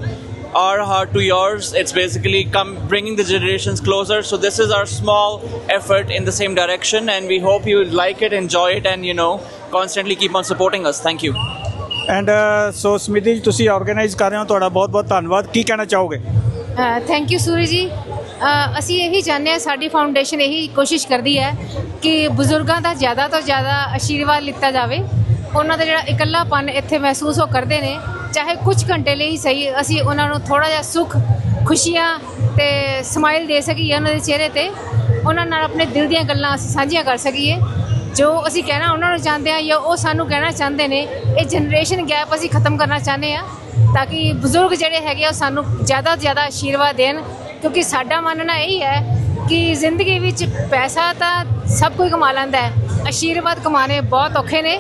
our heart to yours. It's basically come bringing the generations closer. So this is our small effort in the same direction, and we hope you like it, enjoy it, and you know, constantly keep on supporting us. Thank you. And so Smriti ji ਤੁਸੀਂ organise ਕਰ ਰਹੇ ਹੋ ਤੁਹਾਡਾ ਬਹੁਤ ਬਹੁਤ ਧੰਨਵਾਦ ਕੀ ਕਹਿਣਾ ਚਾਹੋਗੇ ਥੈਂਕ ਯੂ ਸੂਰੀ ਜੀ ਅ, ਅਸੀਂ ਇਹੀ ਚਾਹੁੰਦੇ ਹਾਂ, ਸਾਡੀ ਫਾਊਂਡੇਸ਼ਨ ਇਹੀ ਕੋਸ਼ਿਸ਼ ਕਰਦੀ ਹੈ ਕਿ ਬਜ਼ੁਰਗਾਂ ਦਾ ਜ਼ਿਆਦਾ ਤੋਂ ਜ਼ਿਆਦਾ ਆਸ਼ੀਰਵਾਦ ਲਿੱਤਾ ਜਾਵੇ। ਉਹਨਾਂ ਦਾ ਜਿਹੜਾ ਇਕੱਲਾਪਨ ਇੱਥੇ ਮਹਿਸੂਸ ਉਹ ਕਰਦੇ ਨੇ। ਚਾਹੇ ਕੁਝ ਘੰਟੇ ਲਈ ਸਹੀ ਅਸੀਂ ਉਹਨਾਂ ਨੂੰ ਥੋੜਾ ਜਿਹਾ ਸੁੱਖ, ਖੁਸ਼ੀਆਂ ਤੇ ਸਮਾਈਲ ਦੇ ਸਕੀਏ ਉਹਨਾਂ ਦੇ ਚਿਹਰੇ ਤੇ। ਉਹਨਾਂ ਨਾਲ ਆਪਣੇ ਦਿਲ ਦੀਆਂ ਗੱਲਾਂ ਅਸੀਂ ਸਾਂਝੀਆਂ ਕਰ ਸਕੀਏ। ਜੋ ਅਸੀਂ ਕਹਿਣਾ ਉਹਨਾਂ ਨੂੰ ਚਾਹੁੰਦੇ ਹਾਂ ਜਾਂ ਉਹ ਸਾਨੂੰ ਕਹਿਣਾ ਚਾਹੁੰਦੇ ਨੇ, ਇਹ ਜਨਰੇਸ਼ਨ ਗੈਪ ਅਸੀਂ ਖਤਮ ਕਰਨਾ ਚਾਹੁੰਦੇ ਹਾਂ। ਤਾਂ ਕਿ ਬਜ਼ੁਰਗ ਜਿਹੜੇ ਹੈਗੇ ਆ, ਉਹ ਸਾਨੂੰ ਜ਼ਿਆਦਾ ਤੋਂ ਜ਼ਿਆਦਾ ਆਸ਼ੀਰਵਾਦ ਦੇਣ। ਕਿਉਂਕਿ ਸਾਡਾ ਮੰਨਣਾ ਇਹ ਹੈ ਕਿ ਜ਼ਿੰਦਗੀ ਵਿੱਚ ਪੈਸਾ ਤਾਂ ਸਭ ਕੋਈ ਕਮਾ ਲੈਂਦਾ ਹੈ। ਆਸ਼ੀਰਵਾਦ ਕਮਾਣੇ ਬਹੁਤ ਔਖੇ ਨੇ।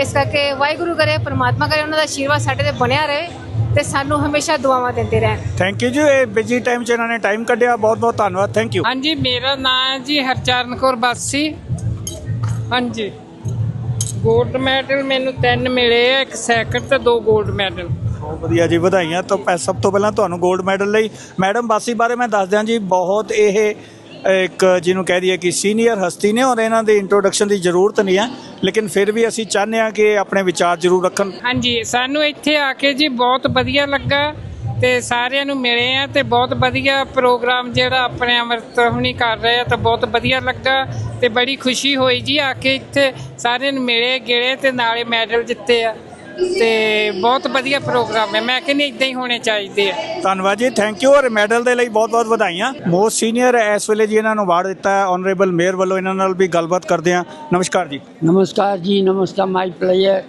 ਇਸ ਕਰਕੇ ਵਾਹਿਗੁਰੂ ਕਰੇ ਪ੍ਰਮਾਤਮਾ ਕਰੇ ਉਹਨਾਂ ਦਾ ਆਸ਼ੀਰਵਾਦ ਸਾਡੇ ਤੇ ਬਣਿਆ ਰਹੇ ਤੇ ਸਾਨੂੰ ਹਮੇਸ਼ਾ ਦੁਆਵਾਂ ਦਿੰਦੇ ਰਹਿਣ। ਥੈਂਕ ਯੂ ਜੀ ਇਹ ਬਿਜ਼ੀ ਟਾਈਮ 'ਚ ਇਹਨਾਂ ਨੇ ਟਾਈਮ ਕੱਢਿਆ। ਬਹੁਤ ਬਹੁਤ ਧੰਨਵਾਦ। ਥੈਂਕ ਯੂ ਹਾਂਜੀ ਮੇਰਾ ਨਾਮ ਹੈ ਜੀ ਹਰਚਰਨ ਕੌਰ ਬਾਸੀ। ਹਾਂਜੀ। 골ਡ ਮੈਡਲ ਮੈਨੂੰ ਤਿੰਨ ਮਿਲੇ ਆ ਇੱਕ ਸੈਕਿੰਡ ਤੇ ਦੋ 골ਡ ਮੈਡਲ ਬਹੁਤ ਵਧੀਆ ਜੀ, ਵਧਾਈਆਂ ਤਾਂ ਪਹਿ- ਸਭ ਤੋਂ ਪਹਿਲਾਂ ਤੁਹਾਨੂੰ 골ਡ ਮੈਡਲ ਲਈ। ਮੈਡਮ ਬਾਸੀ ਬਾਰੇ ਮੈਂ ਦੱਸ ਦਿਆਂ ਜੀ, ਬਹੁਤ ਇਹ, ਇੱਕ ਜਿਹਨੂੰ ਕਹਿ ਦਈਏ ਕਿ ਸੀਨੀਅਰ ਹਸਤੀ ਨੇ ਔਰ ਇਹਨਾਂ ਦੀ ਇੰਟਰੋਡਕਸ਼ਨ ਦੀ ਜ਼ਰੂਰਤ ਨਹੀਂ ਹੈ। ਲੇਕਿਨ ਫਿਰ ਵੀ ਅਸੀਂ ਚਾਹੁੰਦੇ ਹਾਂ ਕਿ ਆਪਣੇ ਵਿਚਾਰ ਜ਼ਰੂਰ ਰੱਖਣ। ਹਾਂਜੀ, ਸਾਨੂੰ ਇੱਥੇ ਆ ਕੇ ਜੀ ਬਹੁਤ ਵਧੀਆ ਲੱਗਾ ਤੇ ਸਾਰਿਆਂ ਨੂੰ ਮਿਲੇ ਆ ਤੇ ਬਹੁਤ ਵਧੀਆ ਪ੍ਰੋਗਰਾਮ ਜਿਹੜਾ ਆਪਣੇ ਅੰਮ੍ਰਿਤ ਹੁਣੀ ਕਰ ਰਹੇ ਆ ਤਾਂ ਬਹੁਤ ਵਧੀਆ ਲੱਗਾ ਤੇ ਬੜੀ ਖੁਸ਼ੀ ਹੋਈ ਜੀ ਆ ਕੇ ਇੱਥੇ ਸਾਰਿਆਂ ਨੂੰ ਮਿਲੇ, ਗਿਲੇ ਤੇ ਨਾਲੇ ਮੈਡਲ ਜਿੱਤੇ ਆ। ਤੇ ਬਹੁਤ ਵਧੀਆ ਪ੍ਰੋਗਰਾਮ ਹੈ। ਮੈਂ ਕਹਿੰਦੀ ਇਦਾਂ ਹੀ ਹੋਣੇ ਚਾਹੀਦੇ ਆ। ਧੰਨਵਾਦ ਜੀ ਥੈਂਕ ਯੂ ਔਰ ਮੈਡਲ ਦੇ ਲਈ ਬਹੁਤ-ਬਹੁਤ ਵਧਾਈਆਂ। ਮੋਸਟ ਸੀਨੀਅਰ ਇਸ ਵੇਲੇ ਜੀ ਇਹਨਾਂ ਨੂੰ ਅਵਾਰਡ ਦਿੱਤਾ ਹੈ। ਆਨਰੇਬਲ ਮੇਅਰ ਵੱਲੋਂ ਇਹਨਾਂ ਨਾਲ ਵੀ ਗੱਲਬਾਤ ਕਰਦੇ ਹਾਂ। ਨਮਸਕਾਰ ਜੀ। ਨਮਸਕਾਰ ਜੀ ਨਮਸਕਾਰ ਮਾਈ ਪਲੇਅਰ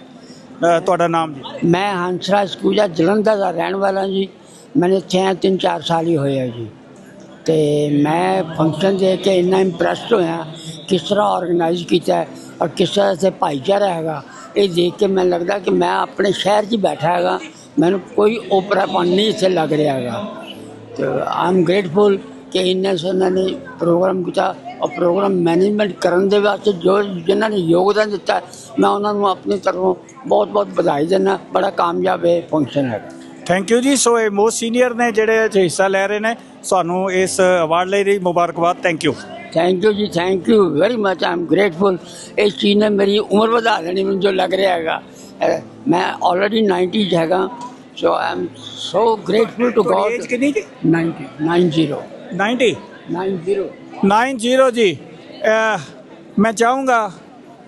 ਤੁਹਾਡਾ ਨਾਮ ਜੀ? ਮੈਂ ਹੰਸਰਾਜ ਸਕੂਜਾ ਜਲੰਧਰ ਦਾ ਰਹਿਣ ਵਾਲਾ ਜੀ। ਮੈਨੂੰ ਇੱਥੇ ਆਏ ਤਿੰਨ ਚਾਰ ਸਾਲ ਹੀ ਹੋਏ ਆ ਜੀ। ਤੇ ਮੈਂ ਫੰਕਸ਼ਨ ਦੇਖ ਕੇ ਇੰਨਾ ਇੰਪ੍ਰੈਸਡ ਹੋਇਆ ਕਿਸ ਤਰ੍ਹਾਂ ਆਰਗੇਨਾਈਜ਼ ਕੀਤਾ ਹੈ ਔਰ ਕਿਸ ਤਰ੍ਹਾਂ ਇੱਥੇ ਭਾਈਚਾਰਾ ਹੈਗਾ। ਇਹ ਦੇਖ ਕੇ ਮੈਨੂੰ ਲੱਗਦਾ ਕਿ ਮੈਂ ਆਪਣੇ ਸ਼ਹਿਰ 'ਚ ਬੈਠਾ ਹੈਗਾ। ਮੈਨੂੰ ਕੋਈ ਓਪਰਾਪਨ ਨਹੀਂ ਇੱਥੇ ਲੱਗ ਰਿਹਾ ਹੈਗਾ। ਤੇ ਆਈ ਐਮ ਗ੍ਰੇਟਫੁਲ ਕਿ ਇੰਨੇ ਸੋਨਾਂ ਨੇ ਪ੍ਰੋਗਰਾਮ ਕੀਤਾ ਔਰ ਪ੍ਰੋਗਰਾਮ ਮੈਨੇਜਮੈਂਟ ਕਰਨ ਦੇ ਵਾਸਤੇ ਜੋ ਜਿਨ੍ਹਾਂ ਨੇ ਯੋਗਦਾਨ ਦਿੱਤਾ, ਮੈਂ ਉਹਨਾਂ ਨੂੰ ਆਪਣੀ ਤਰਫੋਂ ਬਹੁਤ ਬਹੁਤ ਵਧਾਈ ਦਿੰਦਾ। ਬੜਾ ਕਾਮਯਾਬ ਇਹ ਫੰਕਸ਼ਨ ਹੈਗਾ। ਥੈਂਕ ਯੂ ਜੀ। ਸੋ ਇਹ ਮੋਸਟ ਸੀਨੀਅਰ ਨੇ ਜਿਹੜੇ ਇਹ ਹਿੱਸਾ ਲੈ ਰਹੇ ਨੇ ਸਾਨੂੰ ਇਸ ਅਵਾਰਡ ਲਈ ਮੁਬਾਰਕਬਾਦ। ਥੈਂਕ ਯੂ ਥੈਂਕ ਯੂ ਜੀ thank you very much I am grateful ਇਸ ਚੀਜ਼ ਨੇ ਮੇਰੀ ਉਮਰ ਵਧਾ ਦੇਣੀ ਮੈਨੂੰ ਜੋ ਲੱਗ ਰਿਹਾ ਹੈਗਾ ਮੈਂ ਆਲਰੇਡੀ 90 'ਚ ਹੈਗਾ so I am so grateful to God age ਕਿੰਨੀ ਜੀ? 90 90 90 90 90 ਜੀ। ਮੈਂ ਚਾਹੂੰਗਾ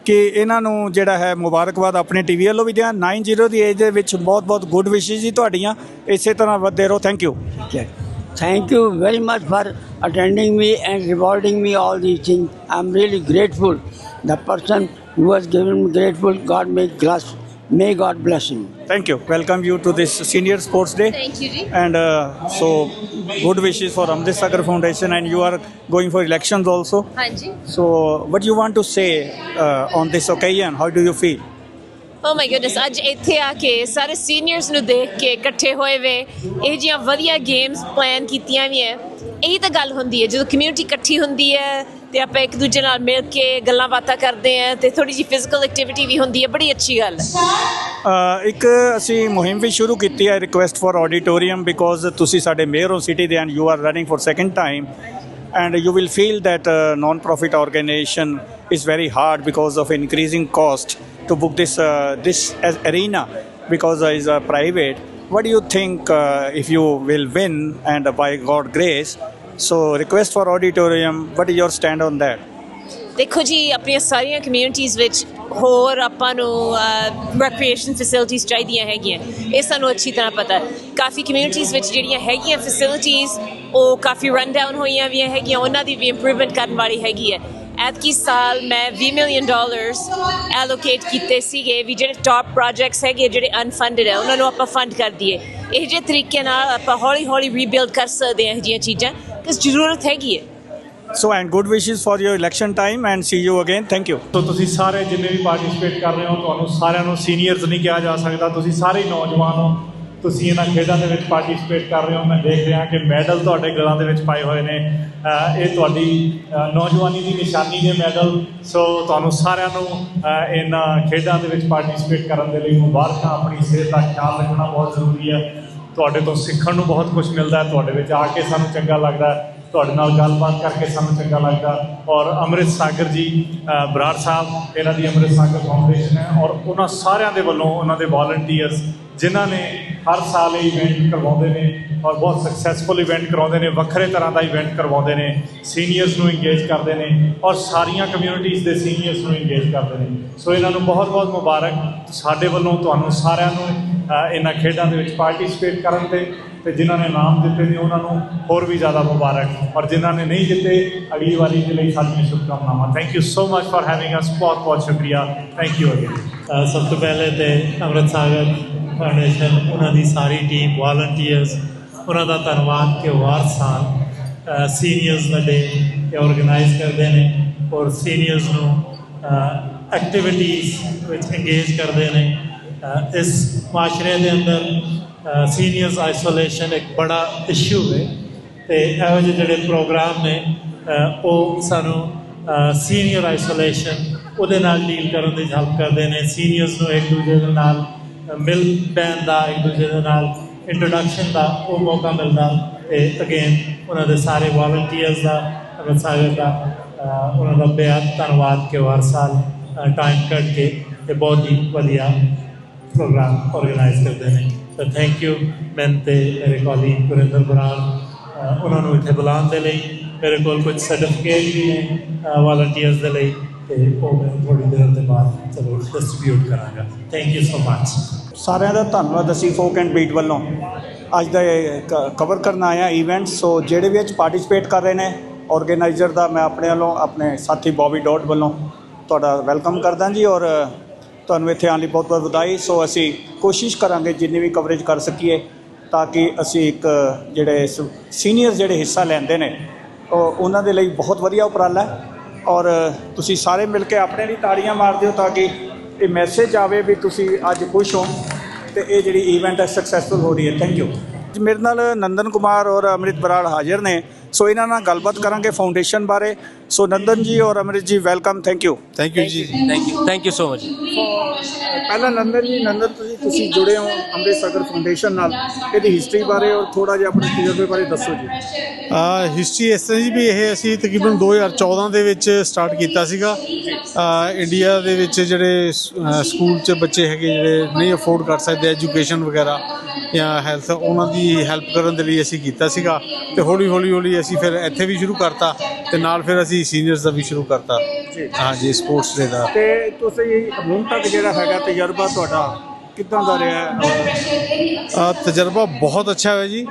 ਕਿ ਇਹਨਾਂ ਨੂੰ ਜਿਹੜਾ ਹੈ ਮੁਬਾਰਕਬਾਦ ਆਪਣੇ ਟੀਵੀ ਵੱਲੋਂ ਵੀ ਦਿਆਂ 90 ਦੀ ਏਜ ਦੇ ਵਿੱਚ ਬਹੁਤ-ਬਹੁਤ ਗੁੱਡ ਵਿਸ਼ੇਸ ਜੀ ਤੁਹਾਡੀਆਂ। ਇਸੇ ਤਰ੍ਹਾਂ ਵਧਦੇ ਰਹੋ। Thank you Thank you very much for attending me and rewarding me all these things. I'm really grateful. The person who has given me grateful, God may bless. May God bless him. Thank you. Welcome you to this Senior Sports Day. Thank you. And uh, so, good wishes for Amrit Sagar Foundation, and you are going for elections also. Haan ji. So, what you want to say uh, on this occasion? How do you feel? Oh my goodness ਅੱਜ ਇੱਥੇ ਆ ਕੇ ਸਾਰੇ seniors ਨੂੰ ਦੇਖ ਕੇ ਇਕੱਠੇ ਹੋਏ ਵੇ। ਇਹ ਜੀਆਂ ਵਧੀਆ ਗੇਮਸ ਪਲਾਨ ਕੀਤੀਆਂ ਵੀ ਐ। ਇਹੀ ਤਾਂ ਗੱਲ ਹੁੰਦੀ ਹੈ ਜਦੋਂ ਕਮਿਊਨਿਟੀ ਇਕੱਠੀ ਹੁੰਦੀ ਹੈ ਤੇ ਆਪਾਂ ਇੱਕ ਦੂਜੇ ਨਾਲ ਮਿਲ ਕੇ ਗੱਲਾਂ ਬਾਤਾਂ ਕਰਦੇ ਆ ਤੇ ਥੋੜੀ ਜਿਹੀ ਫਿਜ਼ੀਕਲ ਐਕਟੀਵਿਟੀ ਵੀ ਹੁੰਦੀ ਹੈ ਬੜੀ ਅੱਛੀ ਗੱਲ ਹੈ ਇੱਕ ਅਸੀਂ ਮੁਹਿੰਮ ਵੀ ਸ਼ੁਰੂ ਕੀਤੀ ਹੈ ਰਿਕੁਐਸਟ ਫॉर ਆਡੀਟੋਰੀਅਮ ਬਿਕੋਜ਼ ਤੁਸੀਂ ਸਾਡੇ ਮੇਅਰ ਹੋ ਸਿਟੀ ਦੇ and you are running for second time and you will feel that uh, non-profit organization is very hard because of increasing cost to book this uh, this as arena because uh, is uh, private what do you think uh, if you will win and uh, by god grace so request for auditorium what is your stand on that ਦੇਖੋ ਜੀ ਆਪਣੀਆਂ ਸਾਰੀਆਂ communities ਵਿੱਚ ਹੋਰ ਆਪਾਂ ਨੂੰ ਰੈਕ੍ਰੀਏਸ਼ਨ facilities ਚਾਹੀਦੀਆਂ ਹੈਗੀਆਂ ਇਹ ਸਾਨੂੰ ਅੱਛੀ ਤਰ੍ਹਾਂ ਪਤਾ ਹੈ ਕਾਫੀ ਕਮਿਊਨਿਟੀਜ਼ ਵਿੱਚ ਜਿਹੜੀਆਂ ਹੈਗੀਆਂ ਫੈਸਿਲਿਟੀਜ਼ ਉਹ ਕਾਫੀ ਰਨ ਡਾਊਨ ਹੋਈਆਂ ਵੀ ਹੈਗੀਆਂ ਉਹਨਾਂ ਦੀ ਵੀ ਇੰਪਰੂਵਮੈਂਟ ਕਰਨ ਵਾਲੀ ਹੈਗੀ ਹੈ ਐਤਕੀ ਸਾਲ ਮੈਂ 20 ਮਿਲੀਅਨ ਡਾਲਰਸ ਐਲੋਕੇਟ ਕੀਤੇ ਸੀਗੇ ਵੀ ਜਿਹੜੇ ਟਾਪ ਪ੍ਰੋਜੈਕਟਸ ਹੈਗੇ ਜਿਹੜੇ ਅਨਫੰਡਡ ਹੈ ਉਹਨਾਂ ਨੂੰ ਆਪਾਂ ਫੰਡ ਕਰ ਦਈਏ। ਇਹ ਜੇ ਤਰੀਕੇ ਨਾਲ ਆਪਾਂ ਹੌਲੀ ਹੌਲੀ ਰੀਬਿਲਡ ਕਰ ਸਕਦੇ ਹਾਂ ਇਹ ਜੀਆਂ ਚੀਜ਼ਾਂ ਕਿਸ ਜ਼ਰੂਰਤ ਹੈਗੀ ਹੈ so and good wishes for your election time and see you again thank you so ਤੁਸੀਂ ਸਾਰੇ ਜਿੰਨੇ ਵੀ ਪਾਰਟਿਸਿਪੇਟ ਕਰ ਰਹੇ ਹੋ ਤੁਹਾਨੂੰ ਸਾਰਿਆਂ ਨੂੰ ਸੀਨੀਅਰਸ ਨਹੀਂ ਕਿਹਾ ਜਾ ਸਕਦਾ ਤੁਸੀਂ ਸਾਰੇ ਨੌਜਵਾਨ ਹੋ। ਤੁਸੀਂ ਇਹਨਾਂ ਖੇਡਾਂ ਦੇ ਵਿੱਚ ਪਾਰਟਿਸਿਪੇਟ ਕਰ ਰਹੇ ਹੋ, ਮੈਂ ਦੇਖ ਰਿਹਾ ਕਿ ਮੈਡਲ ਤੁਹਾਡੇ ਗਲਾਂ ਦੇ ਵਿੱਚ ਪਾਏ ਹੋਏ ਨੇ। ਇਹ ਤੁਹਾਡੀ ਨੌਜਵਾਨੀ ਦੀ ਨਿਸ਼ਾਨੀ ਨੇ ਮੈਡਲ। ਸੋ ਤੁਹਾਨੂੰ ਸਾਰਿਆਂ ਨੂੰ ਇਹਨਾਂ ਖੇਡਾਂ ਦੇ ਵਿੱਚ ਪਾਰਟਿਸਿਪੇਟ ਕਰਨ ਦੇ ਲਈ ਮੁਬਾਰਕਾਂ। ਆਪਣੀ ਸਿਹਤ ਦਾ ਖਿਆਲ ਰੱਖਣਾ ਬਹੁਤ ਜ਼ਰੂਰੀ ਹੈ। ਤੁਹਾਡੇ ਤੋਂ ਸਿੱਖਣ ਨੂੰ ਬਹੁਤ ਕੁਝ ਮਿਲਦਾ ਹੈ। ਤੁਹਾਡੇ ਵਿੱਚ ਆ ਕੇ ਸਾਨੂੰ ਚੰਗਾ ਲੱਗਦਾ ਹੈ। ਤੁਹਾਡੇ ਨਾਲ ਗੱਲਬਾਤ ਕਰਕੇ ਸਾਨੂੰ ਚੰਗਾ ਲੱਗਦਾ। ਔਰ ਅੰਮ੍ਰਿਤ ਸਾਗਰ ਜੀ ਬਰਾੜ ਸਾਹਿਬ, ਇਹਨਾਂ ਦੀ ਅੰਮ੍ਰਿਤ ਸਾਗਰ ਫਾਊਂਡੇਸ਼ਨ ਹੈ ਔਰ ਉਹਨਾਂ ਸਾਰਿਆਂ ਦੇ ਵੱਲੋਂ ਉਹਨਾਂ ਦੇ ਵਾਲੰਟੀਅਰਸ ਜਿਨ੍ਹਾਂ ਨੇ ਹਰ ਸਾਲ ਇਹ ਇਵੈਂਟ ਕਰਵਾਉਂਦੇ ਨੇ ਔਰ ਬਹੁਤ ਸਕਸੈਸਫੁਲ ਇਵੈਂਟ ਕਰਵਾਉਂਦੇ ਨੇ, ਵੱਖਰੇ ਤਰ੍ਹਾਂ ਦਾ ਇਵੈਂਟ ਕਰਵਾਉਂਦੇ ਨੇ ਸੀਨੀਅਰਸ ਨੂੰ ਇੰਗੇਜ ਕਰਦੇ ਨੇ ਔਰ ਸਾਰੀਆਂ ਕਮਿਊਨਿਟੀਜ਼ ਦੇ ਸੀਨੀਅਰਸ ਨੂੰ ਇੰਗੇਜ ਕਰਦੇ ਨੇ। ਸੋ ਇਹਨਾਂ ਨੂੰ ਬਹੁਤ ਬਹੁਤ ਮੁਬਾਰਕ। ਸਾਡੇ ਵੱਲੋਂ ਤੁਹਾਨੂੰ ਸਾਰਿਆਂ ਨੂੰ ਇਹਨਾਂ ਖੇਡਾਂ ਦੇ ਵਿੱਚ ਪਾਰਟਿਸਿਪੇਟ ਕਰਨ ਤੇ ਤੇ ਜਿਨ੍ਹਾਂ ਨੇ ਨਾਮ ਦਿੱਤੇ ਨੇ, ਉਹਨਾਂ ਨੂੰ ਹੋਰ ਵੀ ਜ਼ਿਆਦਾ ਮੁਬਾਰਕ। ਔਰ ਜਿਨ੍ਹਾਂ ਨੇ ਨਹੀਂ ਜਿੱਤੇ, ਅਗਲੀ ਵਾਰੀ ਦੇ ਲਈ ਸਾਡੀਆਂ ਸ਼ੁਭਕਾਮਨਾਵਾਂ। Thank you so much for having us ਬਹੁਤ ਬਹੁਤ ਸ਼ੁਕਰੀਆ। ਥੈਂਕ ਯੂ ਅਗੇਨ ਸਭ ਤੋਂ ਪਹਿਲੇ ਤੇ ਅੰਮ੍ਰਿਤ ਸਾਗਰ ਫਾਊਂਡੇਸ਼ਨ, ਉਹਨਾਂ ਦੀ ਸਾਰੀ ਟੀਮ ਵਾਲੰਟੀਅਰਸ ਉਹਨਾਂ ਦਾ ਧੰਨਵਾਦ ਕਿ ਉਹ ਹਰ ਸਾਲ ਸੀਨੀਅਰਸ ਦਾ ਡੇ ਆਰਗੇਨਾਈਜ਼ ਕਰਦੇ ਨੇ ਔਰ ਸੀਨੀਅਰਸ ਨੂੰ ਐਕਟੀਵਿਟੀਜ਼ ਵਿੱਚ ਇੰਗੇਜ ਕਰਦੇ ਨੇ। ਅ, ਇਸ ਮਾਸ਼ਰੇ ਦੇ ਅੰਦਰ ਸੀਨੀਅਰਸ ਆਈਸੋਲੇਸ਼ਨ ਇੱਕ ਬੜਾ ਇਸ਼ੂ ਹੈ ਤੇ ਇਹੋ ਜਿਹੇ ਜਿਹੜੇ ਪ੍ਰੋਗਰਾਮ ਨੇ ਉਹ ਸਾਨੂੰ ਸੀਨੀਅਰ ਆਈਸੋਲੇਸ਼ਨ ਉਹਦੇ ਨਾਲ ਡੀਲ ਕਰਨ ਦੀ ਹੈਲਪ ਕਰਦੇ ਨੇ। ਸੀਨੀਅਰਸ ਨੂੰ ਇੱਕ ਦੂਜੇ ਦੇ ਨਾਲ ਮਿਲ ਪੈਣ ਦਾ ਇੱਕ ਦੂਜੇ ਦੇ ਨਾਲ ਇੰਟਰੋਡਕਸ਼ਨ ਦਾ ਉਹ ਮੌਕਾ ਮਿਲਦਾ ਤੇ ਅਗੇਨ ਉਹਨਾਂ ਦੇ ਸਾਰੇ ਵਾਲੰਟੀਅਰਸ ਦਾ ਅੰਮ੍ਰਿਤ ਸਾਗਰ ਦਾ ਉਹਨਾਂ ਦਾ ਬੇਹੱਦ ਧੰਨਵਾਦ ਕਿ ਉਹ ਹਰ ਸਾਲ ਟਾਈਮ ਕੱਢ ਕੇ ਤੇ ਬਹੁਤ ਹੀ ਵਧੀਆ ਪ੍ਰੋਗਰਾਮ ਆਰਗੇਨਾਈਜ਼ ਕਰਦੇ ਨੇ। ਤਾਂ ਥੈਂਕ ਯੂ ਮੈਂ ਤੇ ਮੇਰੇ ਕੋਲੀਗ ਗੁਰਿੰਦਰ ਬਰਾੜ ਉਹਨਾਂ ਨੂੰ ਇੱਥੇ ਬੁਲਾਉਣ ਦੇ ਲਈ। ਮੇਰੇ ਕੋਲ ਕੁਝ ਸਰਟੀਫਿਕੇਟ ਵੀ ਨੇ ਵਾਲੰਟੀਅਰਸ ਦੇ ਲਈ ਤੇ ਉਹ ਮੈਂ ਥੋੜੀ ਦੇਰ ਦੇ ਬਾਅਦ ਚਲੋ ਡਿਸਟ੍ਰੀਬਿਊਟ ਕਰਾਂਗਾ। ਥੈਂਕ ਯੂ ਸੋ ਮਚ ਸਾਰਿਆਂ ਦਾ ਧੰਨਵਾਦ ਅਸੀਂ ਫੋਕ ਐਂਡ ਬੀਟ ਵੱਲੋਂ। ਅੱਜ ਦਾ ਕਵਰ ਕਰਨ ਆਇਆ ਇਵੈਂਟ ਸੋ ਜਿਹੜੇ ਵੀ ਇਹ 'ਚ ਪਾਰਟਿਸਿਪੇਟ ਕਰ ਰਹੇ ਨੇ ਆਰਗੇਨਾਈਜ਼ਰ ਦਾ ਮੈਂ ਆਪਣੇ ਵੱਲੋਂ, ਆਪਣੇ ਸਾਥੀ ਬੌਬੀ ਡਾਟ ਵੱਲੋਂ ਤੁਹਾਡਾ ਵੈਲਕਮ ਕਰਦਾ ਜੀ ਔਰ ਤੁਹਾਨੂੰ ਇੱਥੇ ਆਉਣ ਲਈ ਬਹੁਤ ਬਹੁਤ ਵਧਾਈ। ਸੋ ਅਸੀਂ ਕੋਸ਼ਿਸ਼ ਕਰਾਂਗੇ ਜਿੰਨੀ ਵੀ ਕਵਰੇਜ ਕਰ ਸਕੀਏ ਤਾਂ ਕਿ ਅਸੀਂ ਇੱਕ ਜਿਹੜੇ ਸੀਨੀਅਰ ਜਿਹੜੇ ਹਿੱਸਾ ਲੈਂਦੇ ਨੇ, ਉਹ ਉਹਨਾਂ ਦੇ ਲਈ ਬਹੁਤ ਵਧੀਆ ਉਪਰਾਲਾ ਹੈ। ਔਰ ਤੁਸੀਂ ਸਾਰੇ ਮਿਲ ਕੇ ਆਪਣੇ ਲਈ ਤਾੜੀਆਂ ਮਾਰ ਦਿਓ ਤਾਂ ਕਿ ਇਹ ਮੈਸੇਜ ਆਵੇ ਵੀ ਤੁਸੀਂ ਅੱਜ ਖੁਸ਼ ਹੋ ਤੇ ਇਹ ਜਿਹੜੀ ਇਵੈਂਟ ਹੈ ਸਕਸੈਸਫੁਲ ਹੋ ਰਹੀ ਹੈ। ਥੈਂਕ ਯੂ ਮੇਰੇ ਨਾਲ ਨੰਦਨ ਕੁਮਾਰ ਔਰ ਅੰਮ੍ਰਿਤ ਬਰਾੜ ਹਾਜ਼ਰ ਨੇ। ਸੋ ਇਹਨਾਂ ਨਾਲ ਗੱਲਬਾਤ ਕਰਾਂਗੇ ਫਾਊਂਡੇਸ਼ਨ ਬਾਰੇ। ਸੋ ਨੰਦਨ ਜੀ ਔਰ Amrit ji welcome thank you thank you ਜੀ thank you thank you so much ਪਹਿਲਾਂ ਨੰਦਨ ਜੀ ਨੰਦਨ ਤੁਸੀਂ ਤੁਸੀਂ ਜੁੜੇ ਹੋ ਅੰਮ੍ਰਿਤ ਸਾਗਰ ਫਾਊਂਡੇਸ਼ਨ ਨਾਲ ਇਹਦੀ ਹਿਸਟਰੀ ਬਾਰੇ ਔਰ ਥੋੜਾ ਜਿਹਾ ਆਪਣੇ ਤਜਰਬੇ ਬਾਰੇ ਦੱਸੋ ਜੀ ਆ ਹਿਸਟਰੀ ਇਸ ਤਰ੍ਹਾਂ ਜੀ ਵੀ ਇਹ ਅਸੀਂ ਤਕਰੀਬਨ 2014 ਦੇ ਵਿੱਚ ਸਟਾਰਟ ਕੀਤਾ ਸੀਗਾ ਆ ਇੰਡੀਆ ਦੇ ਵਿੱਚ ਜਿਹੜੇ ਸ- ਸਕੂਲ 'ਚ ਬੱਚੇ ਹੈਗੇ ਜਿਹੜੇ ਨਹੀਂ ਅਫੋਰਡ ਕਰ ਸਕਦੇ ਐਜੂਕੇਸ਼ਨ ਵਗੈਰਾ ਜਾਂ ਹੈਲਥ ਉਹਨਾਂ ਦੀ ਹੈਲਪ ਕਰਨ ਦੇ ਲਈ ਅਸੀਂ ਕੀਤਾ ਸੀਗਾ ਤੇ ਹੌਲੀ ਹੌਲੀ ਹੌਲੀ ਅਸੀਂ ਫਿਰ ਇੱਥੇ ਵੀ ਸ਼ੁਰੂ ਕਰਤਾ ਤੇ ਨਾਲ ਫਿਰ ਅਸੀਂ ਸੀਨੀਅਰਸ ਦਾ ਵੀ ਸ਼ੁਰੂ ਕਰਤਾ। ਹਾਂਜੀ ਸਪੋਰਟਸ ਡੇ ਦਾ। ਤੇ ਤੁਸੀਂ ਹੁਣ ਤੱਕ ਜਿਹੜਾ ਹੈਗਾ ਤਜਰਬਾ ਤੁਹਾਡਾ ਕਿੱਦਾਂ ਦਾ ਰਿਹਾ? ਹੈ? ਤਜਰਬਾ ਬਹੁਤ ਅੱਛਾ ਹੈ ਜੀ।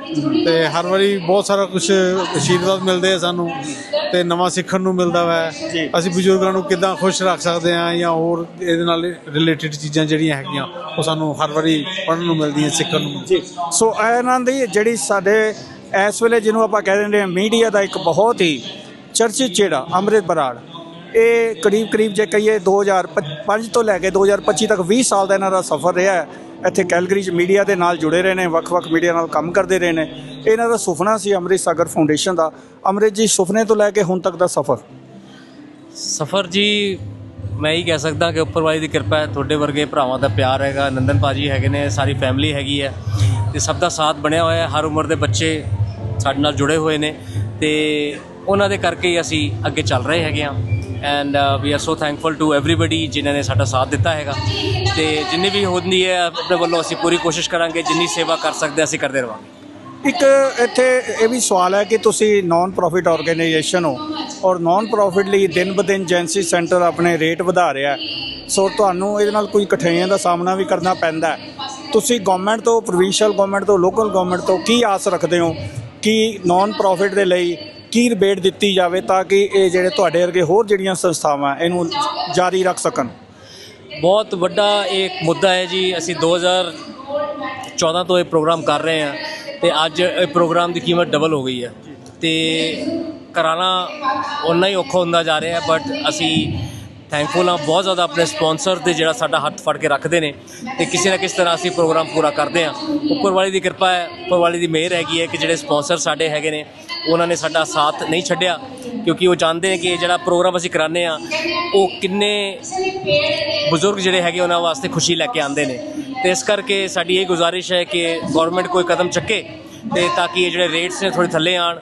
ਤੇ ਹਰ ਵਾਰੀ ਬਹੁਤ ਸਾਰਾ ਕੁਝ ਅਸ਼ੀਰਵਾਦ ਮਿਲਦੇ ਆ ਸਾਨੂੰ। ਤੇ ਨਵਾਂ ਸਿੱਖਣ ਨੂੰ ਮਿਲਦਾ ਵਾ। ਅਸੀਂ ਬਜ਼ੁਰਗਾਂ ਨੂੰ ਕਿੱਦਾਂ ਖੁਸ਼ ਰੱਖ ਸਕਦੇ ਆ ਜਾਂ ਹੋਰ ਇਹਦੇ ਨਾਲ ਰਿਲੇਟਡ ਚੀਜ਼ਾਂ ਜਿਹੜੀਆਂ ਹੈਗੀਆਂ ਉਹ ਸਾਨੂੰ ਹਰ ਵਾਰੀ ਪੜ੍ਹਨ ਨੂੰ ਮਿਲਦੀਆਂ ਸਿੱਖਣ ਨੂੰ ਜੀ। ਸੋ ਇਹਨਾਂ ਦੀ ਜਿਹੜੀ ਸਾਡੇ ਇਸ ਵੇਲੇ ਜਿਹਨੂੰ ਆਪਾਂ ਕਹਿ ਦਿੰਦੇ ਹਾਂ ਮੀਡੀਆ ਦਾ ਇੱਕ ਬਹੁਤ ਹੀ ਚਰਚਿਤ ਜਿਹੜਾ ਅੰਮ੍ਰਿਤ ਬਰਾੜ। ਇਹ ਕਰੀਬ ਕਰੀਬ ਜੇ ਕਹੀਏ 2005 ਤੋਂ ਲੈ ਕੇ 2025 ਤੱਕ 20 ਸਾਲ ਦਾ ਇਹਨਾਂ ਦਾ ਸਫ਼ਰ ਰਿਹਾ ਹੈ। ਇੱਥੇ ਕੈਲਗਰੀ 'ਚ ਮੀਡੀਆ ਦੇ ਨਾਲ ਜੁੜੇ ਰਹੇ ਨੇ, ਵੱਖ-ਵੱਖ ਮੀਡੀਆ ਨਾਲ ਕੰਮ ਕਰਦੇ ਰਹੇ ਨੇ। ਇਹਨਾਂ ਦਾ ਸੁਪਨਾ ਸੀ ਅੰਮ੍ਰਿਤ ਸਾਗਰ ਫਾਊਂਡੇਸ਼ਨ ਦਾ। ਅੰਮ੍ਰਿਤ ਜੀ ਸੁਪਨੇ ਤੋਂ ਲੈ ਕੇ ਹੁਣ ਤੱਕ ਦਾ ਸਫ਼ਰ? ਸਫਰ ਜੀ, ਮੈਂ ਹੀ ਕਹਿ ਸਕਦਾ ਕਿ ਉੱਪਰ ਵਾਲੀ ਦੀ ਕਿਰਪਾ ਹੈ। ਤੁਹਾਡੇ ਵਰਗੇ ਭਰਾਵਾਂ ਦਾ ਪਿਆਰ ਹੈਗਾ, ਨੰਦਨ ਪਾਜੀ ਹੈਗੇ ਨੇ, ਸਾਰੀ ਫੈਮਿਲੀ ਹੈਗੀ ਹੈ। ਤੇ ਸਭ ਦਾ ਸਾਥ ਬਣਿਆ ਹੋਇਆ ਹੈ। ਹਰ ਉਮਰ ਦੇ ਬੱਚੇ ਸਾਡੇ ਨਾਲ ਜੁੜੇ ਹੋਏ ਨੇ। ਤੇ ਉਹਨਾਂ ਦੇ ਕਰਕੇ ਹੀ ਅਸੀਂ ਅੱਗੇ ਚੱਲ ਰਹੇ ਹੈਗੇ ਹਾਂ। And we are so thankful to everybody ਜਿਨ੍ਹਾਂ ਨੇ ਸਾਡਾ ਸਾਥ ਦਿੱਤਾ ਹੈਗਾ। ਤੇ ਜਿੰਨੀ ਵੀ ਹੁੰਦੀ ਹੈ, ਆਪਣੇ ਵੱਲੋਂ ਅਸੀਂ ਪੂਰੀ ਕੋਸ਼ਿਸ਼ ਕਰਾਂਗੇ, ਜਿੰਨੀ ਸੇਵਾ ਕਰ ਸਕਦੇ ਅਸੀਂ ਕਰਦੇ ਰਵਾਂਗੇ। ਇੱਕ ਇੱਥੇ ਇਹ ਵੀ ਸਵਾਲ ਹੈ ਕਿ ਤੁਸੀਂ ਨਾਨ ਪ੍ਰੋਫਿਟ ਆਰਗੇਨਾਈਜੇਸ਼ਨ ਹੋ ਔਰ ਨਾਨ ਪ੍ਰੋਫਿਟ ਲਈ ਦਿਨ ਬ ਦਿਨ ਜੈਂਸੀ ਸੈਂਟਰ ਆਪਣੇ ਰੇਟ ਵਧਾ ਰਿਹਾ ਸੋ ਤੁਹਾਨੂੰ ਇਹਦੇ ਨਾਲ ਕੋਈ ਕਠਿਨਾਈਆਂ ਦਾ ਸਾਹਮਣਾ ਵੀ ਕਰਨਾ ਪੈਂਦਾ ਹੈ। ਤੁਸੀਂ ਗਵਰਨਮੈਂਟ ਤੋਂ ਪ੍ਰੋਵਿੰਸ਼ੀਅਲ ਗਵਰਨਮੈਂਟ ਤੋਂ ਲੋਕਲ ਗਵਰਨਮੈਂਟ ਤੋਂ ਕੀ ਆਸ ਰੱਖਦੇ ਹੋ ਕਿ ਨਾਨ ਪ੍ਰੋਫਿਟ ਦੇ ਲਈ ਕੀ ਰਿਬੇਟ ਦਿੱਤੀ ਜਾਵੇ ਤਾਂ ਕਿ ਇਹ ਜਿਹੜੇ ਤੁਹਾਡੇ ਵਰਗੇ ਹੋਰ ਜਿਹੜੀਆਂ ਸੰਸਥਾਵਾਂ ਇਹਨੂੰ ਜਾਰੀ ਰੱਖ ਸਕਣ? ਬਹੁਤ ਵੱਡਾ ਇੱਕ ਮੁੱਦਾ ਹੈ ਜੀ। ਅਸੀਂ 2014 ਤੋਂ ਇਹ ਪ੍ਰੋਗਰਾਮ ਕਰ ਰਹੇ ਹਾਂ ਤੇ ਅੱਜ ਇਹ ਪ੍ਰੋਗਰਾਮ ਦੀ ਕੀਮਤ ਡਬਲ ਹੋ ਗਈ ਹੈ। ਤੇ ਕਰਾਣਾ ਉਨਾ ਹੀ ਔਖਾ ਹੁੰਦਾ ਜਾ ਰਿਹਾ ਬਟ ਅਸੀਂ ਥੈਂਕਫੁਲ ਹਾਂ। ਬਹੁਤ ਜ਼ਿਆਦਾ ਆਪਣੇ ਸਪਾਂਸਰ ਦੇ ਜਿਹੜਾ ਸਾਡਾ ਹੱਥ ਫੜ ਕੇ ਰੱਖਦੇ ਨੇ ਤੇ ਕਿਸੇ ਨਾ ਕਿਸੇ ਤਰ੍ਹਾਂ ਅਸੀਂ ਪ੍ਰੋਗਰਾਮ ਪੂਰਾ ਕਰਦੇ ਹਾਂ। ਉੱਪਰ ਵਾਲੀ ਦੀ ਕਿਰਪਾ ਹੈ, ਉੱਪਰ ਵਾਲੀ ਦੀ ਮਿਹਰ ਹੈਗੀ ਹੈ ਕਿ ਜਿਹੜੇ ਸਪਾਂਸਰ ਸਾਡੇ ਹੈਗੇ ਨੇ ਉਹਨਾਂ ਨੇ ਸਾਡਾ ਸਾਥ ਨਹੀਂ ਛੱਡਿਆ, ਕਿਉਂਕਿ ਉਹ ਜਾਣਦੇ ਨੇ ਕਿ ਜਿਹੜਾ ਪ੍ਰੋਗਰਾਮ ਅਸੀਂ ਕਰਾਉਂਦੇ ਆ ਉਹ ਕਿੰਨੇ ਬਜ਼ੁਰਗ ਜਿਹੜੇ ਹੈਗੇ ਉਹਨਾਂ ਵਾਸਤੇ ਖੁਸ਼ੀ ਲੈ ਕੇ ਆਉਂਦੇ ਨੇ। ਤੇ ਇਸ ਕਰਕੇ ਸਾਡੀ ਇਹ ਗੁਜ਼ਾਰਿਸ਼ ਹੈ ਕਿ ਗਵਰਨਮੈਂਟ ਕੋਈ ਕਦਮ ਚੱਕੇ ਤੇ ਤਾਂ ਕਿ ਇਹ ਜਿਹੜੇ ਰੇਟਸ ਨੇ ਥੋੜੇ ਥੱਲੇ ਆਣ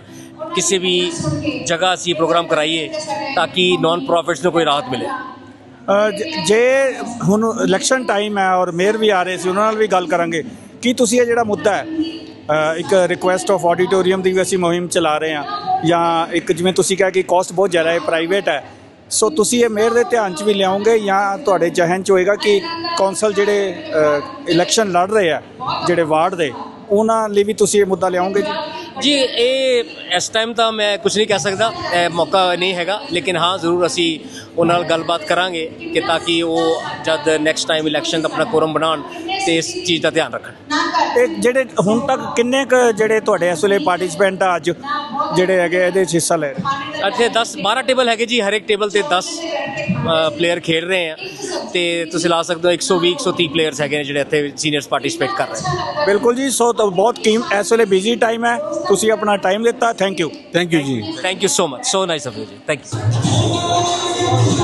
ਕਿਸੇ ਵੀ ਜਗ੍ਹਾ ਅਸੀਂ ਪ੍ਰੋਗਰਾਮ ਕਰਾਈਏ ਤਾਂ ਕਿ ਨਾਨ ਪ੍ਰੋਫਿਟਸ ਨੂੰ ਕੋਈ ਰਾਹਤ ਮਿਲੇ। ਜੇ ਹੁਣ ਇਲੈਕਸ਼ਨ ਟਾਈਮ ਹੈ ਔਰ ਮੇਅਰ ਵੀ ਆ ਰਹੇ ਸੀ, ਉਹਨਾਂ ਨਾਲ ਵੀ ਗੱਲ ਕਰਾਂਗੇ। ਕੀ ਤੁਸੀਂ ਇਹ ਜਿਹੜਾ ਮੁੱਦਾ ਹੈ ਇੱਕ ਰਿਕੁਐਸਟ ਆਫ ਆਡੀਟੋਰੀਅਮ ਦੀ ਵੀ ਅਸੀਂ ਮੁਹਿੰਮ ਚਲਾ ਰਹੇ ਹਾਂ। ਜਾਂ ਇੱਕ ਜਿਵੇਂ ਤੁਸੀਂ ਕਿਹਾ ਕਿ ਕਾਸਟ ਬਹੁਤ ਜ਼ਿਆਦਾ ਹੈ ਪ੍ਰਾਈਵੇਟ ਹੈ। ਸੋ ਤੁਸੀਂ ਇਹ ਮੇਅਰ ਦੇ ਧਿਆਨ 'ਚ ਵੀ ਲਿਆਉਂਗੇ ਜਾਂ ਤੁਹਾਡੇ ਜਹਨ 'ਚ ਹੋਏਗਾ ਕਿ ਕੌਂਸਲ ਜਿਹੜੇ ਇਲੈਕਸ਼ਨ ਲੜ ਰਹੇ ਆ, ਜਿਹੜੇ ਵਾਰਡ ਦੇ, ਉਹਨਾਂ ਲਈ ਵੀ ਤੁਸੀਂ ਇਹ ਮੁੱਦਾ ਲਿਆਉਂਗੇ ਜੀ? ਜੀ, ਇਹ ਇਸ ਟਾਈਮ ਤਾਂ ਮੈਂ ਕੁਝ ਨਹੀਂ ਕਹਿ ਸਕਦਾ ਮੌਕਾ ਨਹੀਂ ਹੈਗਾ। ਲੇਕਿਨ ਹਾਂ, ਜ਼ਰੂਰ ਅਸੀਂ ਉਹਨਾਂ ਨਾਲ ਗੱਲਬਾਤ ਕਰਾਂਗੇ ਕਿ ਤਾਂ ਕਿ ਉਹ ਜਦ ਨੈਕਸਟ ਟਾਈਮ ਇਲੈਕਸ਼ਨ ਦਾ ਆਪਣਾ ਕੋਰਮ ਬਣਾਉਣ ਤੇ ਇਸ ਚੀਜ਼ ਦਾ ਧਿਆਨ ਰੱਖਣ। ਇਹ ਜਿਹੜੇ ਹੁਣ ਤੱਕ ਕਿੰਨੇ ਕੁ ਜਿਹੜੇ ਤੁਹਾਡੇ ਇਸ ਵੇਲੇ ਪਾਰਟਿਸਪੈਂਟ ਆ ਅੱਜ ਜਿਹੜੇ ਹੈਗੇ ਇਹਦੇ 'ਚ ਹਿੱਸਾ ਲੈ ਰਹੇ ਇੱਥੇ 10 12 ਟੇਬਲ ਹੈਗੇ ਜੀ ਹਰ ਇੱਕ ਟੇਬਲ ਤੇ 10 ਪਲੇਅਰ ਖੇਡ ਰਹੇ ਆ। ਤੇ ਤੁਸੀਂ ਲਾ ਸਕਦੇ ਹੋ 120 130 ਪਲੇਅਰਸ ਹੈਗੇ ਨੇ ਜਿਹੜੇ ਇੱਥੇ ਸੀਨੀਅਰਸ ਪਾਰਟਿਸਿਪੇਟ ਕਰ ਰਹੇ ਨੇ। ਬਿਲਕੁਲ ਜੀ ਸੋ ਤਾਂ ਬਹੁਤ ਕੀਮ ਇਸ ਵੇਲੇ ਬਿਜ਼ੀ ਟਾਈਮ ਹੈ। ਤੁਸੀਂ ਆਪਣਾ ਟਾਈਮ ਦਿੱਤਾ ਥੈਂਕ ਯੂ ਥੈਂਕ ਯੂ ਜੀ। Thank you so much so nice of you ਜੀ ਥੈਂਕ ਯੂ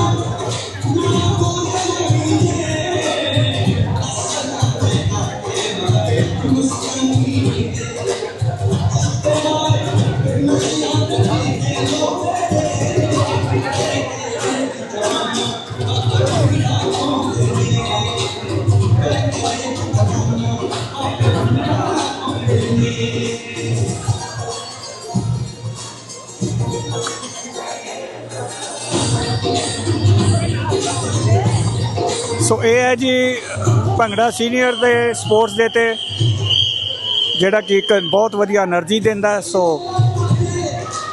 ਸੋ ਇਹ ਹੈ ਜੀ ਭੰਗੜਾ ਸੀਨੀਅਰ ਦੇ ਸਪੋਰਟਸ ਦੇ ਤੇ, ਜਿਹੜਾ ਕਿ ਇੱਕ ਬਹੁਤ ਵਧੀਆ એનર્ਜੀ ਦਿੰਦਾ ਸੋ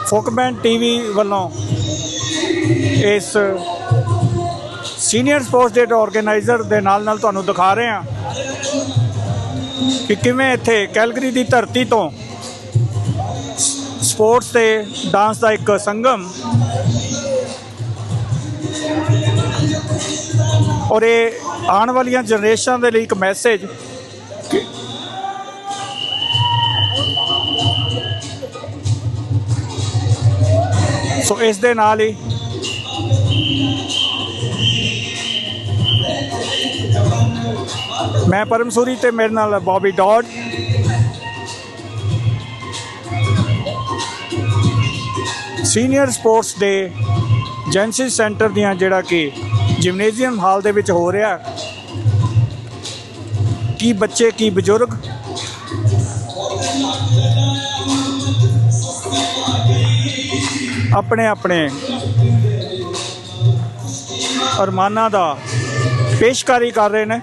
ਫੋਕਮੈਨ ਟੀਵੀ ਵੱਲੋਂ ਇਸ ਸੀਨੀਅਰ ਸਪੋਰਟਸ ਡੇ ਆਰਗੇਨਾਈਜ਼ਰ ਦੇ ਨਾਲ ਨਾਲ ਤੁਹਾਨੂੰ ਦਿਖਾ ਰਹੇ ਹਾਂ ਕਿ ਕਿਵੇਂ ਇੱਥੇ ਕੈਲਗਰੀ ਦੀ ਧਰਤੀ ਤੋਂ ਸਪੋਰਟਸ ਤੇ ਡਾਂਸ ਦਾ ਇੱਕ ਸੰਗਮ ਔਰ ਇਹ ਆਉਣ ਵਾਲੀਆਂ ਜਨਰੇਸ਼ਨਾਂ ਦੇ ਲਈ ਇੱਕ ਮੈਸੇਜ ਸੋ ਇਸ ਦੇ ਨਾਲ ਹੀ ਮੈਂ ਪਰਮਸੂਰੀ ਤੇ ਮੇਰੇ ਨਾਲ Bobby Dodd. Senior sports day Genesis centre ਦੀਆਂ ਜਿਹੜਾ ਕਿ ਜਿਮਨੇਜ਼ੀਅਮ ਹਾਲ ਦੇ ਵਿੱਚ ਹੋ ਰਿਹਾ। ਕੀ ਬੱਚੇ, ਕੀ ਬਜ਼ੁਰਗ? ਆਪਣੇ ਆਪਣੇ। ਅਰਮਾਨਾਂ ਦਾ ਪੇਸ਼ਕਾਰੀ ਕਰ ਰਹੇ ਨੇ।